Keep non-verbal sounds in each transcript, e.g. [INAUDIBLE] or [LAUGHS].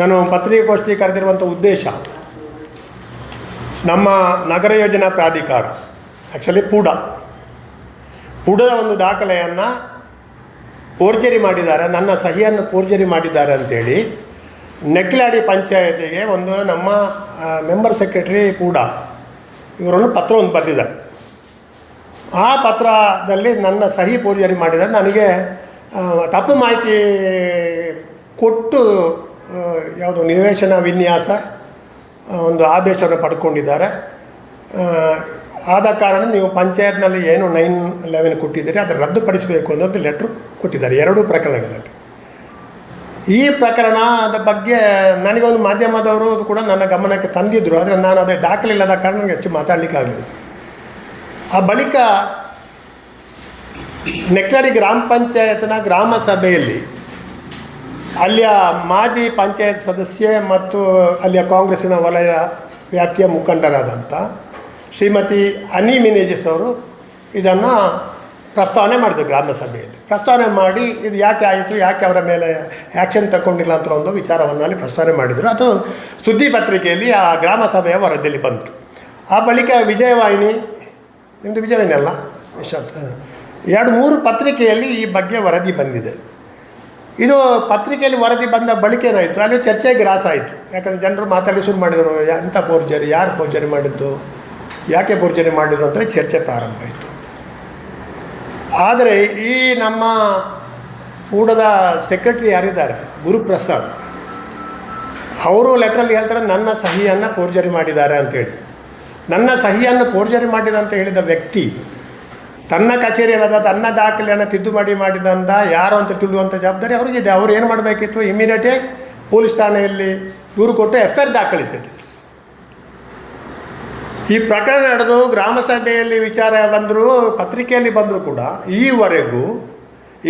ನಾನು ಪತ್ರಿಕಾಗೋಷ್ಠಿ ಕರೆದಿರುವಂಥ ಉದ್ದೇಶ ನಮ್ಮ ನಗರ ಯೋಜನಾ ಪ್ರಾಧಿಕಾರ ಆ್ಯಕ್ಚುಲಿ ಪೂಡ, ಪೂಡದ ಒಂದು ದಾಖಲೆಯನ್ನು ಪೋರ್ಜರಿ ಮಾಡಿದ್ದಾರೆ, ನನ್ನ ಸಹಿಯನ್ನು ಪೋರ್ಜರಿ ಮಾಡಿದ್ದಾರೆ ಅಂತೇಳಿ ನೆಕ್ಲಾಡಿ ಪಂಚಾಯತಿಗೆ ಒಂದು ನಮ್ಮ ಮೆಂಬರ್ ಸೆಕ್ರೆಟರಿ ಕೂಡ ಇವರನ್ನು ಪತ್ರವನ್ನು ಬರೆದಿದ್ದಾರೆ. ಆ ಪತ್ರದಲ್ಲಿ ನನ್ನ ಸಹಿ ಪೋರ್ಜರಿ ಮಾಡಿದರೆ ನನಗೆ ತಪ್ಪು ಮಾಹಿತಿ ಕೊಟ್ಟು ಯಾವುದು ನಿವೇಶನ ವಿನ್ಯಾಸ ಒಂದು ಆದೇಶವನ್ನು ಪಡ್ಕೊಂಡಿದ್ದಾರೆ. ಆದ ಕಾರಣ ನೀವು ಪಂಚಾಯತ್ನಲ್ಲಿ ಏನು ನೈನ್ ಲೆವೆನ್ ಕೊಟ್ಟಿದ್ದೀರಿ, ಅದನ್ನು ರದ್ದುಪಡಿಸಬೇಕು ಅನ್ನೋದು ಲೆಟ್ರ್ ಕೊಟ್ಟಿದ್ದಾರೆ, ಎರಡೂ ಪ್ರಕರಣಗಳಲ್ಲಿ ಈ ಪ್ರಕರಣದ ಬಗ್ಗೆ ನನಗೊಂದು ಮಾಧ್ಯಮದವರು ಕೂಡ ನನ್ನ ಗಮನಕ್ಕೆ ತಂದಿದ್ದರು ಆದರೆ ನಾನು ಅದೇ ದಾಖಲೆ ಇಲ್ಲದ ಕಾರಣ ನನಗೆ ಹೆಚ್ಚು ಮಾತಾಡಲಿಕ್ಕೆ ಆಗಲಿಲ್ಲ ಆ ಬಳಿಕ ನೆಕ್ಕಡಿ ಗ್ರಾಮ ಪಂಚಾಯತ್ನ ಗ್ರಾಮ ಸಭೆಯಲ್ಲಿ ಅಲ್ಲಿಯ ಮಾಜಿ ಪಂಚಾಯತ್ ಸದಸ್ಯೆ ಮತ್ತು ಅಲ್ಲಿಯ ಕಾಂಗ್ರೆಸ್ಸಿನ ವಲಯ ವ್ಯಾಪ್ತಿಯ ಮುಖಂಡರಾದಂಥ ಶ್ರೀಮತಿ ಅನಿ ಮಿನೇಜಿಸ್ ಅವರು ಇದನ್ನು ಪ್ರಸ್ತಾವನೆ ಮಾಡಿದ್ರು ಗ್ರಾಮ ಸಭೆಯಲ್ಲಿ. ಪ್ರಸ್ತಾವನೆ ಮಾಡಿ ಇದು ಯಾಕೆ ಆಯಿತು, ಯಾಕೆ ಅವರ ಮೇಲೆ ಆ್ಯಕ್ಷನ್ ತಗೊಂಡಿಲ್ಲ ಅಂತ ಒಂದು ವಿಚಾರವನ್ನು ಅಲ್ಲಿ ಪ್ರಸ್ತಾವನೆ ಮಾಡಿದರು. ಅದು ಸುದ್ದಿ ಪತ್ರಿಕೆಯಲ್ಲಿ ಆ ಗ್ರಾಮ ಸಭೆಯ ವರದಿಯಲ್ಲಿ ಬಂದರು ಆ ಬಳಿಕ ವಿಜಯವಾಹಿನಿ ನಿಮ್ಮದು ವಿಜಯವಾಹಿನಿ ಅಲ್ಲ? ಎರಡು ಮೂರು ಪತ್ರಿಕೆಯಲ್ಲಿ ಈ ಬಗ್ಗೆ ವರದಿ ಬಂದಿದೆ. ಇದು ಪತ್ರಿಕೆಯಲ್ಲಿ ವರದಿ ಬಂದ ಬಳಿಕ ಏನಾಯಿತು? ಅಲ್ಲಿ ಚರ್ಚೆ ಗ್ರಾಸ ಆಯಿತು. ಯಾಕಂದರೆ ಜನರು ಮಾತಾಡಿ ಶುರು ಮಾಡಿದರು ಎಂಥ ಪೋರ್ಜರಿ ಯಾರು ಫೋರ್ಜರಿ ಮಾಡಿದ್ದು? ಯಾಕೆ ಪೋರ್ಜರಿ ಮಾಡಿದ್ರು? ಅಂತ ಚರ್ಚೆ ಪ್ರಾರಂಭ ಆಯಿತು. ಆದರೆ ಈ ನಮ್ಮ ಕೂಡದ ಸೆಕ್ರೆಟ್ರಿ ಯಾರಿದ್ದಾರೆ? ಗುರುಪ್ರಸಾದ್. ಅವರು ಲೆಟ್ರಲ್ಲಿ ಹೇಳ್ತಾರೆ, ನನ್ನ ಸಹಿಯನ್ನು ಫೋರ್ಜರಿ ಮಾಡಿದ್ದಾರೆ ಅಂತೇಳಿ ನನ್ನ ಸಹಿಯನ್ನು ಫೋರ್ಜರಿ ಮಾಡಿದ ಅಂತ ಹೇಳಿದ ವ್ಯಕ್ತಿ ತನ್ನ ಕಚೇರಿಯಲ್ಲದ ತನ್ನ ದಾಖಲೆಯನ್ನು ತಿದ್ದುಪಡಿ ಮಾಡಿದಂಥ ಯಾರು ಅಂತ ತಿಳಿಯುವಂಥ ಜವಾಬ್ದಾರಿ ಅವರಿಗಿದೆ ಅವ್ರು ಏನು ಮಾಡಬೇಕಿತ್ತು? ಇಮಿಡಿಯೇಟೇ ಪೊಲೀಸ್ ಠಾಣೆಯಲ್ಲಿ ದೂರು ಕೊಟ್ಟು ಎಫ್ ಐ ಆರ್ ದಾಖಲಿಸಬೇಕಿತ್ತು. ಈ ಪ್ರಕರಣ ನಡೆದು ಗ್ರಾಮ ಸಭೆಯಲ್ಲಿ ವಿಚಾರ ಬಂದರೂ, ಪತ್ರಿಕೆಯಲ್ಲಿ ಬಂದರೂ ಕೂಡ ಈವರೆಗೂ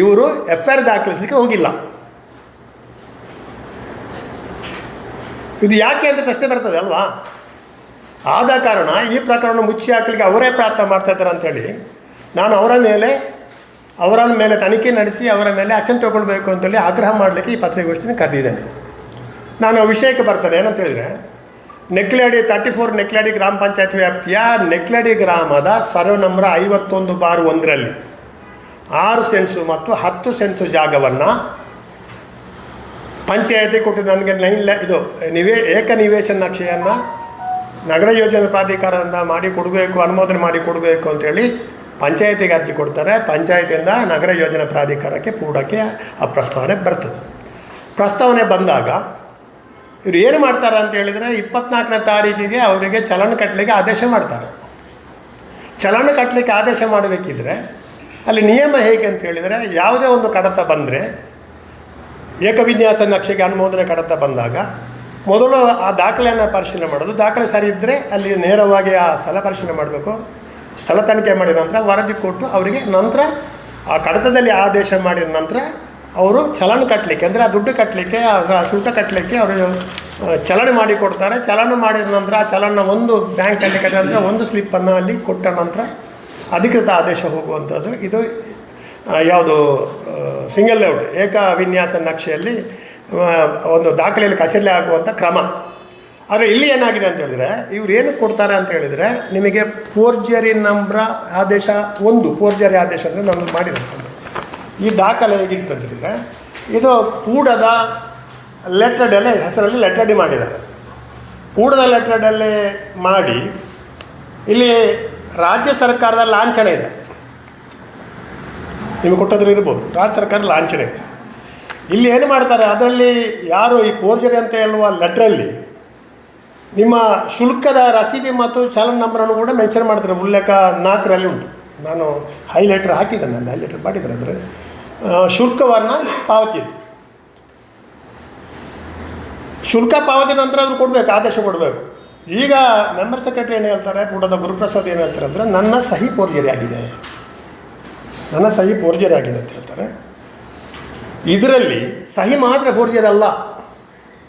ಇವರು ಎಫ್ ಐ ಆರ್ ದಾಖಲಿಸಲಿಕ್ಕೆ ಹೋಗಿಲ್ಲ. ಇದು ಯಾಕೆ ಅಂತ ಪ್ರಶ್ನೆ ಬರ್ತದೆ ಅಲ್ವಾ? ಆದ ಕಾರಣ ಈ ಪ್ರಕರಣ ಮುಚ್ಚಿ ಹಾಕಲಿಕ್ಕೆ ಅವರೇ ಪ್ರಯತ್ನ ಮಾಡ್ತಾ ಇದ್ದಾರೆ ಅಂತೇಳಿ ನಾನು ಅವರ ಮೇಲೆ ಅವರ ಮೇಲೆ ತನಿಖೆ ನಡೆಸಿ, ಅವರ ಮೇಲೆ ಆಕ್ಷನ್ ತಗೊಳ್ಬೇಕು ಅಂತೇಳಿ ಆಗ್ರಹ ಮಾಡಲಿಕ್ಕೆ ಈ ಪತ್ರಿಕಾಗೋಷ್ಠಿನ ಕರೆದಿದ್ದೇನೆ ನಾನು. ವಿಷಯಕ್ಕೆ ಬರ್ತೇನೆ, ಏನಂತ ಹೇಳಿದರೆ, ನೆಕ್ಲಾಡಿ ತರ್ಟಿ ಫೋರ್ ನೆಕ್ಲಾಡಿ ಗ್ರಾಮ ಪಂಚಾಯತ್ ವ್ಯಾಪ್ತಿಯ ನೆಕ್ಲಾಡಿ ಗ್ರಾಮದ ಸರ್ವ ನಂಬರ್ ಐವತ್ತೊಂದು ಬಾರ್ ಒಂದರಲ್ಲಿ ಆರು ಸೆನ್ಸು ಮತ್ತು ಹತ್ತು ಸೆನ್ಸು ಜಾಗವನ್ನು ಪಂಚಾಯತಿ ಕೊಟ್ಟು ನನಗೆ ನೈನ್ ಲ್ಯಾ ಇದು ನಿವೇ, ಏಕ ನಿವೇಶನ ನಕ್ಷೆಯನ್ನು ನಗರ ಯೋಜನೆ ಪ್ರಾಧಿಕಾರದಿಂದ ಮಾಡಿ ಕೊಡಬೇಕು, ಅನುಮೋದನೆ ಮಾಡಿ ಕೊಡಬೇಕು ಅಂತೇಳಿ ಪಂಚಾಯತಿಗೆ ಅರ್ಜಿ ಕೊಡ್ತಾರೆ, ಪಂಚಾಯತಿಯಿಂದ ನಗರ ಯೋಜನೆ ಪ್ರಾಧಿಕಾರಕ್ಕೆ ಪೂಡಕ್ಕೆ ಆ ಪ್ರಸ್ತಾವನೆ ಬರ್ತದೆ. ಪ್ರಸ್ತಾವನೆ ಬಂದಾಗ ಇವರು ಏನು ಮಾಡ್ತಾರೆ ಅಂತ ಹೇಳಿದರೆ ಇಪ್ಪತ್ನಾಲ್ಕನೇ ತಾರೀಕಿಗೆ ಅವರಿಗೆ ಚಲನ ಕಟ್ಟಲಿಕ್ಕೆ ಆದೇಶ ಮಾಡ್ತಾರೆ. ಚಲನ ಕಟ್ಟಲಿಕ್ಕೆ ಆದೇಶ ಮಾಡಬೇಕಿದ್ರೆ ಅಲ್ಲಿ ನಿಯಮ ಹೇಗೆ ಅಂತ ಹೇಳಿದರೆ ಯಾವುದೇ ಒಂದು ಕಡತ ಬಂದರೆ ಏಕವಿನ್ಯಾಸ ನಕ್ಷೆಗೆ ಅನುಮೋದನೆ ಕಡತ ಬಂದಾಗ ಮೊದಲು ಆ ದಾಖಲೆಯನ್ನು ಪರಿಶೀಲನೆ ಮಾಡೋದು. ದಾಖಲೆ ಸರಿ ಇದ್ದರೆ ಅಲ್ಲಿ ನೇರವಾಗಿ ಆ ಸ್ಥಳ ಪರಿಶೀಲನೆ ಮಾಡಬೇಕು. ಸ್ಥಳ ತನಿಖೆ ಮಾಡಿದ ನಂತರ ವರದಿ ಕೊಟ್ಟು ಅವರಿಗೆ ನಂತರ ಆ ಕಡತದಲ್ಲಿ ಆದೇಶ ಮಾಡಿದ ನಂತರ ಅವರು ಚಲನ ಕಟ್ಟಲಿಕ್ಕೆ, ಅಂದರೆ ಆ ದುಡ್ಡು ಕಟ್ಟಲಿಕ್ಕೆ, ಆ ಶುಲ್ಕ ಕಟ್ಟಲಿಕ್ಕೆ ಅವರು ಚಲನ ಮಾಡಿ ಕೊಡ್ತಾರೆ. ಚಲನ ಮಾಡಿದ ನಂತರ ಆ ಚಲನ ಒಂದು ಬ್ಯಾಂಕಲ್ಲಿ ಕಟ್ಟಿದ ಒಂದು ಸ್ಲಿಪ್ಪನ್ನು ಅಲ್ಲಿ ಕೊಟ್ಟ ನಂತರ ಅಧಿಕೃತ ಆದೇಶ ಹೋಗುವಂಥದ್ದು. ಇದು ಯಾವುದು ಸಿಂಗಲ್ ಲೇಔಟ್ ಏಕ ವಿನ್ಯಾಸ ನಕ್ಷೆಯಲ್ಲಿ ಒಂದು ದಾಖಲೆಯಲ್ಲಿ ಕಚೇರಿ ಆಗುವಂಥ ಕ್ರಮ. ಆದರೆ ಇಲ್ಲಿ ಏನಾಗಿದೆ ಅಂತ ಹೇಳಿದ್ರೆ, ಇವ್ರು ಏನು ಕೊಡ್ತಾರೆ ಅಂತ ಹೇಳಿದರೆ, ನಿಮಗೆ ಫೋರ್ಜರಿ ನಂಬ್ರ ಆದೇಶ ಒಂದು ಫೋರ್ಜರಿ ಆದೇಶ ಅಂದರೆ ನಾನು ಮಾಡಿದೆ ಈ ದಾಖಲೆ ಹೇಗಿತ್ತು ಅಂತ ಹೇಳಿದರೆ, ಇದು ಪೂಡದ ಲೆಟರ್ಡಲ್ಲೇ ಹೆಸರಲ್ಲಿ ಲೆಟರ್ಡಿ ಮಾಡಿದ್ದಾರೆ ಕೂಡದ ಲೆಟರ್ಡಲ್ಲೇ ಮಾಡಿ, ಇಲ್ಲಿ ರಾಜ್ಯ ಸರ್ಕಾರದ ಲಾಂಛನ ಇದೆ. ನಿಮಗೆ ಕೊಟ್ಟದ್ರೆ ಇರ್ಬೋದು, ರಾಜ್ಯ ಸರ್ಕಾರ ಲಾಂಛನ ಇದೆ. ಇಲ್ಲಿ ಏನು ಮಾಡ್ತಾರೆ, ಅದರಲ್ಲಿ ಯಾರು ಈ ಫೋರ್ಜರಿ ಅಂತ ಹೇಳುವ ಲೆಟ್ರಲ್ಲಿ ನಿಮ್ಮ ಶುಲ್ಕದ ರಸೀದಿ ಮತ್ತು ಚಾಲನ್ ನಂಬರನ್ನು ಕೂಡ ಮೆನ್ಷನ್ ಮಾಡ್ತಾರೆ. ಉಲ್ಲೇಖ ನಾಲ್ಕರಲ್ಲಿ ಉಂಟು. ನಾನು ಹೈಲೈಟ್ರ್ ಹಾಕಿದ್ದೇನೆ ಅಲ್ಲಿ ಹೈಲೈಟರ್ ಮಾಡಿದ್ದಾರೆ ಅಂದರೆ ಶುಲ್ಕವನ್ನು ಪಾವತಿ ಶುಲ್ಕ ಪಾವತಿ ನಂತರ ಅವ್ರು ಕೊಡಬೇಕು, ಆದೇಶ ಕೊಡಬೇಕು. ಈಗ ಮೆಂಬರ್ ಸೆಕ್ರೆಟರಿ ಏನು ಹೇಳ್ತಾರೆ, ಕೂಡದ ಗುರುಪ್ರಸಾದ್ ಏನು ಹೇಳ್ತಾರೆ ಅಂದರೆ, ನನ್ನ ಸಹಿ ಪೋರ್ಜರಿ ಆಗಿದೆ. ನನ್ನ ಸಹಿ ಪೋರ್ಜರಿ ಆಗಿದೆ ಅಂತ ಹೇಳ್ತಾರೆ. ಇದರಲ್ಲಿ ಸಹಿ ಮಾತ್ರ ಪೋರ್ಜರಿ ಅಲ್ಲ.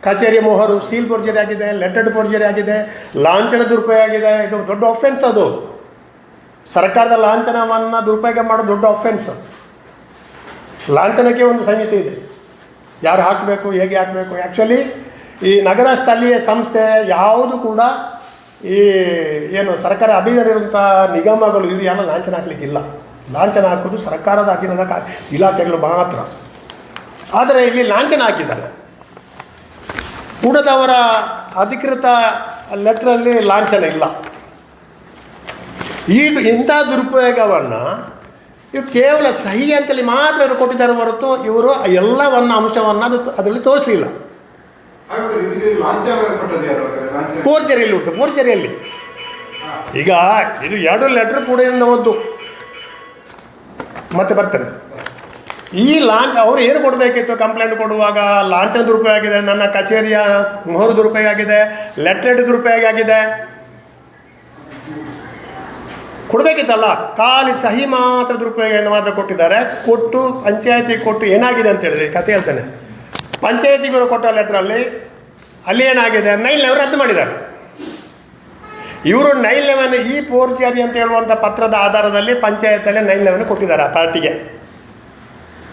ಕಚೇರಿ ಮೊಹರು ಸೀಲ್ ಬೋರ್ಜರಿ ಆಗಿದೆ ಲೆಟರ್ಡ್ ಬೋರ್ಜರಿ ಆಗಿದೆ, ಲಾಂಛನ ದುರುಪಯೋಗ ಆಗಿದೆ. ಇದು ದೊಡ್ಡ ಅಫೆನ್ಸ್ ಅದು. ಸರ್ಕಾರದ ಲಾಂಛನವನ್ನು ದುರುಪಯೋಗ ಮಾಡೋದು ದೊಡ್ಡ ಅಫೆನ್ಸ್ ಲಾಂಛನಕ್ಕೆ ಒಂದು ಸಂಹಿತೆ ಇದೆ. ಯಾರು ಹಾಕಬೇಕು, ಹೇಗೆ ಹಾಕಬೇಕು? ಆ್ಯಕ್ಚುಲಿ ಈ ನಗರ ಸ್ಥಳೀಯ ಸಂಸ್ಥೆ ಯಾವುದು ಕೂಡ ಈ ಏನು ಸರ್ಕಾರ ಅಧೀನರಿರುವಂಥ ನಿಗಮಗಳು, ಇವರು ಯಾರು ಲಾಂಛನ ಹಾಕಲಿಕ್ಕಿಲ್ಲ. ಲಾಂಛನ ಹಾಕೋದು ಸರ್ಕಾರದ ಅಧೀನದ ಇಲಾಖೆಗಳು ಮಾತ್ರ. ಆದರೆ ಇಲ್ಲಿ ಲಾಂಛನ ಹಾಕಿದ್ದಾರೆ. ಉಳಿದವರ ಅಧಿಕೃತ ಲೆಟ್ರಲ್ಲಿ ಲಾಂಛನ ಇಲ್ಲ. ಈ ಇಂಥ ದುರುಪಯೋಗವನ್ನು ಇವು ಕೇವಲ ಸಹಿ ಅಂತೇಳಿ ಮಾತ್ರ ಇವರು ಕೊಟ್ಟಿದ್ದಾರೆ ಹೊರತು ಇವರು ಎಲ್ಲವನ್ನು ಅಂಶವನ್ನು ಅದು ಅದರಲ್ಲಿ ತೋರಿಸಲಿಲ್ಲ. ಪೋರ್ಚರಿಯಲ್ಲಿ ಉಂಟು ಪೋರ್ಚರಿಯಲ್ಲಿ ಈಗ ಇದು ಎರಡು ಲೆಟ್ರ್ ಪುಡೆಯಿಂದ ಓದ್ದು ಮತ್ತೆ ಬರ್ತೇನೆ. ಈ ಲಾಂಚ್ ಅವರು ಏನು ಕೊಡಬೇಕಿತ್ತು? ಕಂಪ್ಲೇಂಟ್ ಕೊಡುವಾಗ ಲಾಂಛನ ದುರುಪಯೋಗ ಆಗಿದೆ ನನ್ನ ಕಚೇರಿಯ ಮೊಹರು ದುರುಪಯೋಗ ಆಗಿದೆ ಲೆಟ್ರೇಟ್ ದುರುಪಯೋಗ ಆಗಿದೆ ಕೊಡಬೇಕಿತ್ತಲ್ಲ? ಖಾಲಿ ಸಹಿ ಮಾತ್ರ ದುರುಪಯೋಗ ಮಾತ್ರ ಕೊಟ್ಟಿದ್ದಾರೆ. ಕೊಟ್ಟು, ಪಂಚಾಯತಿ ಕೊಟ್ಟು ಏನಾಗಿದೆ ಅಂತ ಹೇಳಿದ್ರೆ ಕತೆ ಹೇಳ್ತೇನೆ. ಪಂಚಾಯತಿಗೂ ಕೊಟ್ಟ ಲೆಟ್ರಲ್ಲಿ ಅಲ್ಲಿ ಏನಾಗಿದೆ? ನೈಲ್ ಲೆವೆನ್ ರದ್ದು ಮಾಡಿದ್ದಾರೆ. ಇವರು ನೈಲ್ ಲೆವೆನ್ ಈ ಫೋರ್ಜರಿ ಅಂತ ಹೇಳುವಂಥ ಪತ್ರದ ಆಧಾರದಲ್ಲಿ ಪಂಚಾಯತಲ್ಲಿ ನೈಲ್ ಲೆವೆನ್ ಕೊಟ್ಟಿದ್ದಾರೆ ಆ ಪಾರ್ಟಿಗೆ.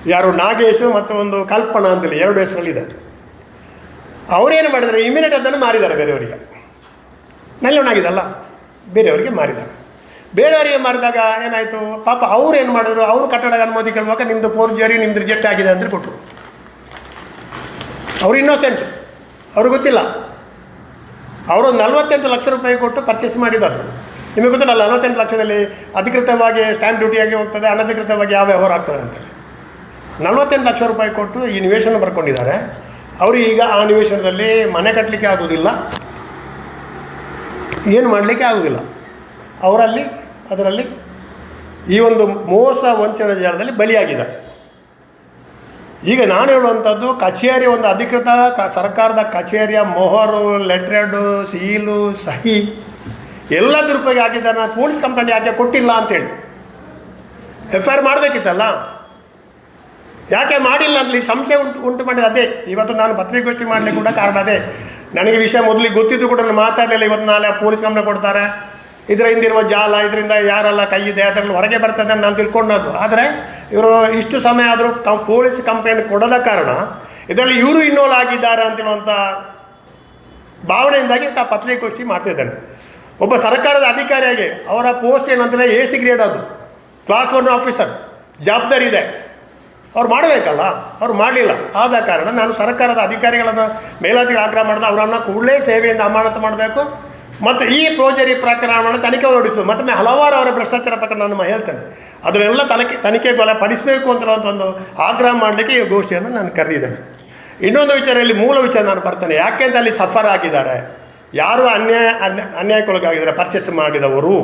ಯಾರು ನಾಗೇಶು ಮತ್ತು ಒಂದು ಕಲ್ಪನಾ ಅಂತೇಳಿ ಎರಡು ಹೆಸರಲ್ಲಿದೆ. ಅವರೇನು ಮಾಡಿದ್ದಾರೆ? ಇಮಿಡಿಯೇಟ್ ಅದನ್ನು ಮಾರಿದ್ದಾರೆ ಬೇರೆಯವರಿಗೆ. ಆಗಿದಲ್ಲ ಬೇರೆಯವರಿಗೆ ಮಾರಿದ್ದಾರೆ. ಬೇರೆಯವರಿಗೆ ಮಾರಿದಾಗ ಏನಾಯಿತು? ಪಾಪ ಅವ್ರು ಏನು ಮಾಡಿದ್ರು? ಅವರು ಕಟ್ಟಡ ಅನುಮತಿ ಕೇಳುವಾಗ ನಿಮ್ಮದು ಜಿಯರಿಗೆ ನಿಮ್ಮದು ರಿಜೆಕ್ಟ್ ಆಗಿದೆ ಅಂದರೆ ಕೊಟ್ಟರು ಅವರು ಇನ್ನೋಸೆಂಟ್ ಅವ್ರಿಗೆ ಗೊತ್ತಿಲ್ಲ. ಅವರು ನಲವತ್ತೆಂಟು ಲಕ್ಷ ರೂಪಾಯಿ ಕೊಟ್ಟು ಪರ್ಚೇಸ್ ಮಾಡಿದ್ದು ನಿಮಗೆ ಗೊತ್ತಿಲ್ಲ ನಲವತ್ತೆಂಟು ಲಕ್ಷದಲ್ಲಿ ಅಧಿಕೃತವಾಗಿ ಸ್ಟ್ಯಾಂಪ್ ಡ್ಯೂಟಿಯಾಗಿ ಹೋಗ್ತದೆ, ಅನಧಿಕೃತವಾಗಿ ಯಾವ ವ್ಯವಹಾರ ಆಗ್ತದೆ ಅಂತೇಳಿ. ನಲವತ್ತೆಂಟು ಲಕ್ಷ ರೂಪಾಯಿ ಕೊಟ್ಟು ಈ ನಿವೇಶನ ಬರ್ಕೊಂಡಿದ್ದಾರೆ. ಅವರು ಈಗ ಆ ನಿವೇಶನದಲ್ಲಿ ಮನೆ ಕಟ್ಟಲಿಕ್ಕೆ ಆಗೋದಿಲ್ಲ. ಏನು ಮಾಡಲಿಕ್ಕೆ ಆಗೋದಿಲ್ಲ. ಅವರಲ್ಲಿ, ಅದರಲ್ಲಿ ಈ ಒಂದು ಮೋಸ ವಂಚನೆ ಜಾಲದಲ್ಲಿ ಬಲಿಯಾಗಿದ್ದಾರೆ ಈಗ ನಾನು ಹೇಳುವಂಥದ್ದು, ಕಚೇರಿ ಒಂದು ಅಧಿಕೃತ ಕ, ಸರ್ಕಾರದ ಕಚೇರಿಯ ಮೊಹರು, ಲೆಟ್ರೆಡು, ಸೀಲು, ಸಹಿ ಎಲ್ಲ ದುರುಪಯೋಗ ಹಾಕಿದ್ದಾರೆ ನಾನು ಪೊಲೀಸ್ ಕಂಪ್ಲೇಂಟ್ ಯಾಕೆ ಕೊಟ್ಟಿಲ್ಲ ಅಂತೇಳಿ. ಎಫ್ ಐ ಆರ್ ಮಾಡಬೇಕಿತ್ತಲ್ಲ? ಯಾಕೆ ಮಾಡಿಲ್ಲ ಅಲ್ಲಿ ಸಂಶಯ ಉಂಟು ಉಂಟು ಮಾಡಿದ. ಅದೇ, ಇವತ್ತು ನಾನು ಪತ್ರಿಕಾಗೋಷ್ಠಿ ಮಾಡಲಿಕ್ಕೆ ಕೂಡ ಕಾರಣ ಅದೇ. ನನಗೆ ವಿಷಯ ಮೊದಲಿಗೆ ಗೊತ್ತಿದ್ದು ಕೂಡ ನಾನು ಮಾತಾಡಲಿಲ್ಲ. ಇವತ್ತು ನಾಳೆ ಪೊಲೀಸ್ ಕಂಪ್ಲೇಂಟ್ ಕೊಡ್ತಾರೆ. ಇದರ ಹಿಂದಿರುವ ಜಾಲ, ಇದರಿಂದ ಯಾರೆಲ್ಲ ಕೈ ಇದೆ, ಅದರಲ್ಲಿ ಹೊರಗೆ ಬರ್ತದೆ ಅಂತ ನಾನು ತಿಳ್ಕೊಂಡದ್ದು. ಆದರೆ, ಇವರು ಇಷ್ಟು ಸಮಯ ಆದರೂ ತಾವು ಪೊಲೀಸ್ ಕಂಪ್ಲೇಂಟ್ ಕೊಡದ ಕಾರಣ, ಇದರಲ್ಲಿ ಇವರು ಇನ್ವಾಲ್ವ್ ಆಗಿದ್ದಾರೆ ಅಂತಿರುವಂಥ ಭಾವನೆಯಿಂದಾಗಿ ತಾ ಪತ್ರಿಕಾಗೋಷ್ಠಿ ಮಾಡ್ತಿದ್ದೇನೆ ಒಬ್ಬ ಸರ್ಕಾರದ ಅಧಿಕಾರಿಯಾಗಿ ಅವರ ಪೋಸ್ಟ್ ಏನಂದರೆ ಎ ಸಿ ಗ್ರೇಡ್ ಅದು. ಕ್ಲಾಸ್ ಒನ್ ಆಫೀಸರ್ ಜವಾಬ್ದಾರಿ ಇದೆ. ಅವ್ರು ಮಾಡಬೇಕಲ್ಲ, ಅವ್ರು ಮಾಡಲಿಲ್ಲ. ಆದ ಕಾರಣ ನಾನು ಸರ್ಕಾರದ ಅಧಿಕಾರಿಗಳನ್ನು ಮೇಲಾಧಿಕಾರಿ ಆಗ್ರಹ ಮಾಡಿದ ಅವರನ್ನು ಕೂಡಲೇ ಸೇವೆಯಿಂದ ಅಮಾನತು ಮಾಡಬೇಕು. ಮತ್ತು ಈ ಪ್ರೋಜರಿ ಪ್ರಕರಣವನ್ನು ತನಿಖೆ ಹೊರಡಿಸಬೇಕು ಮತ್ತೊಮ್ಮೆ ಹಲವಾರು ಅವರ ಭ್ರಷ್ಟಾಚಾರ ಪ್ರಕರಣ ನಾನು ಹೇಳ್ತೇನೆ. ಅದನ್ನೆಲ್ಲ ತನಿಖೆ ತನಿಖೆಗೊಳ ಪಡಿಸಬೇಕು ಅಂತ ಒಂದು ಆಗ್ರಹ ಮಾಡಲಿಕ್ಕೆ ಈ ಗೋಷ್ಠಿಯನ್ನು ನಾನು ಕರೆದಿದ್ದೇನೆ. ಇನ್ನೊಂದು ವಿಚಾರದಲ್ಲಿ ಮೂಲ ವಿಚಾರ ನಾನು ಬರ್ತೇನೆ. ಯಾಕೆ ಅಂತ ಅಲ್ಲಿ ಸಫರ್ ಆಗಿದ್ದಾರೆ? ಯಾರು ಅನ್ಯಾಯ, ಅನ್ಯ, ಅನ್ಯಾಯಕ್ಕೊಳಗಾಗಿದ್ದಾರೆ ಪರ್ಚೇಸ್ ಮಾಡಿದವರು?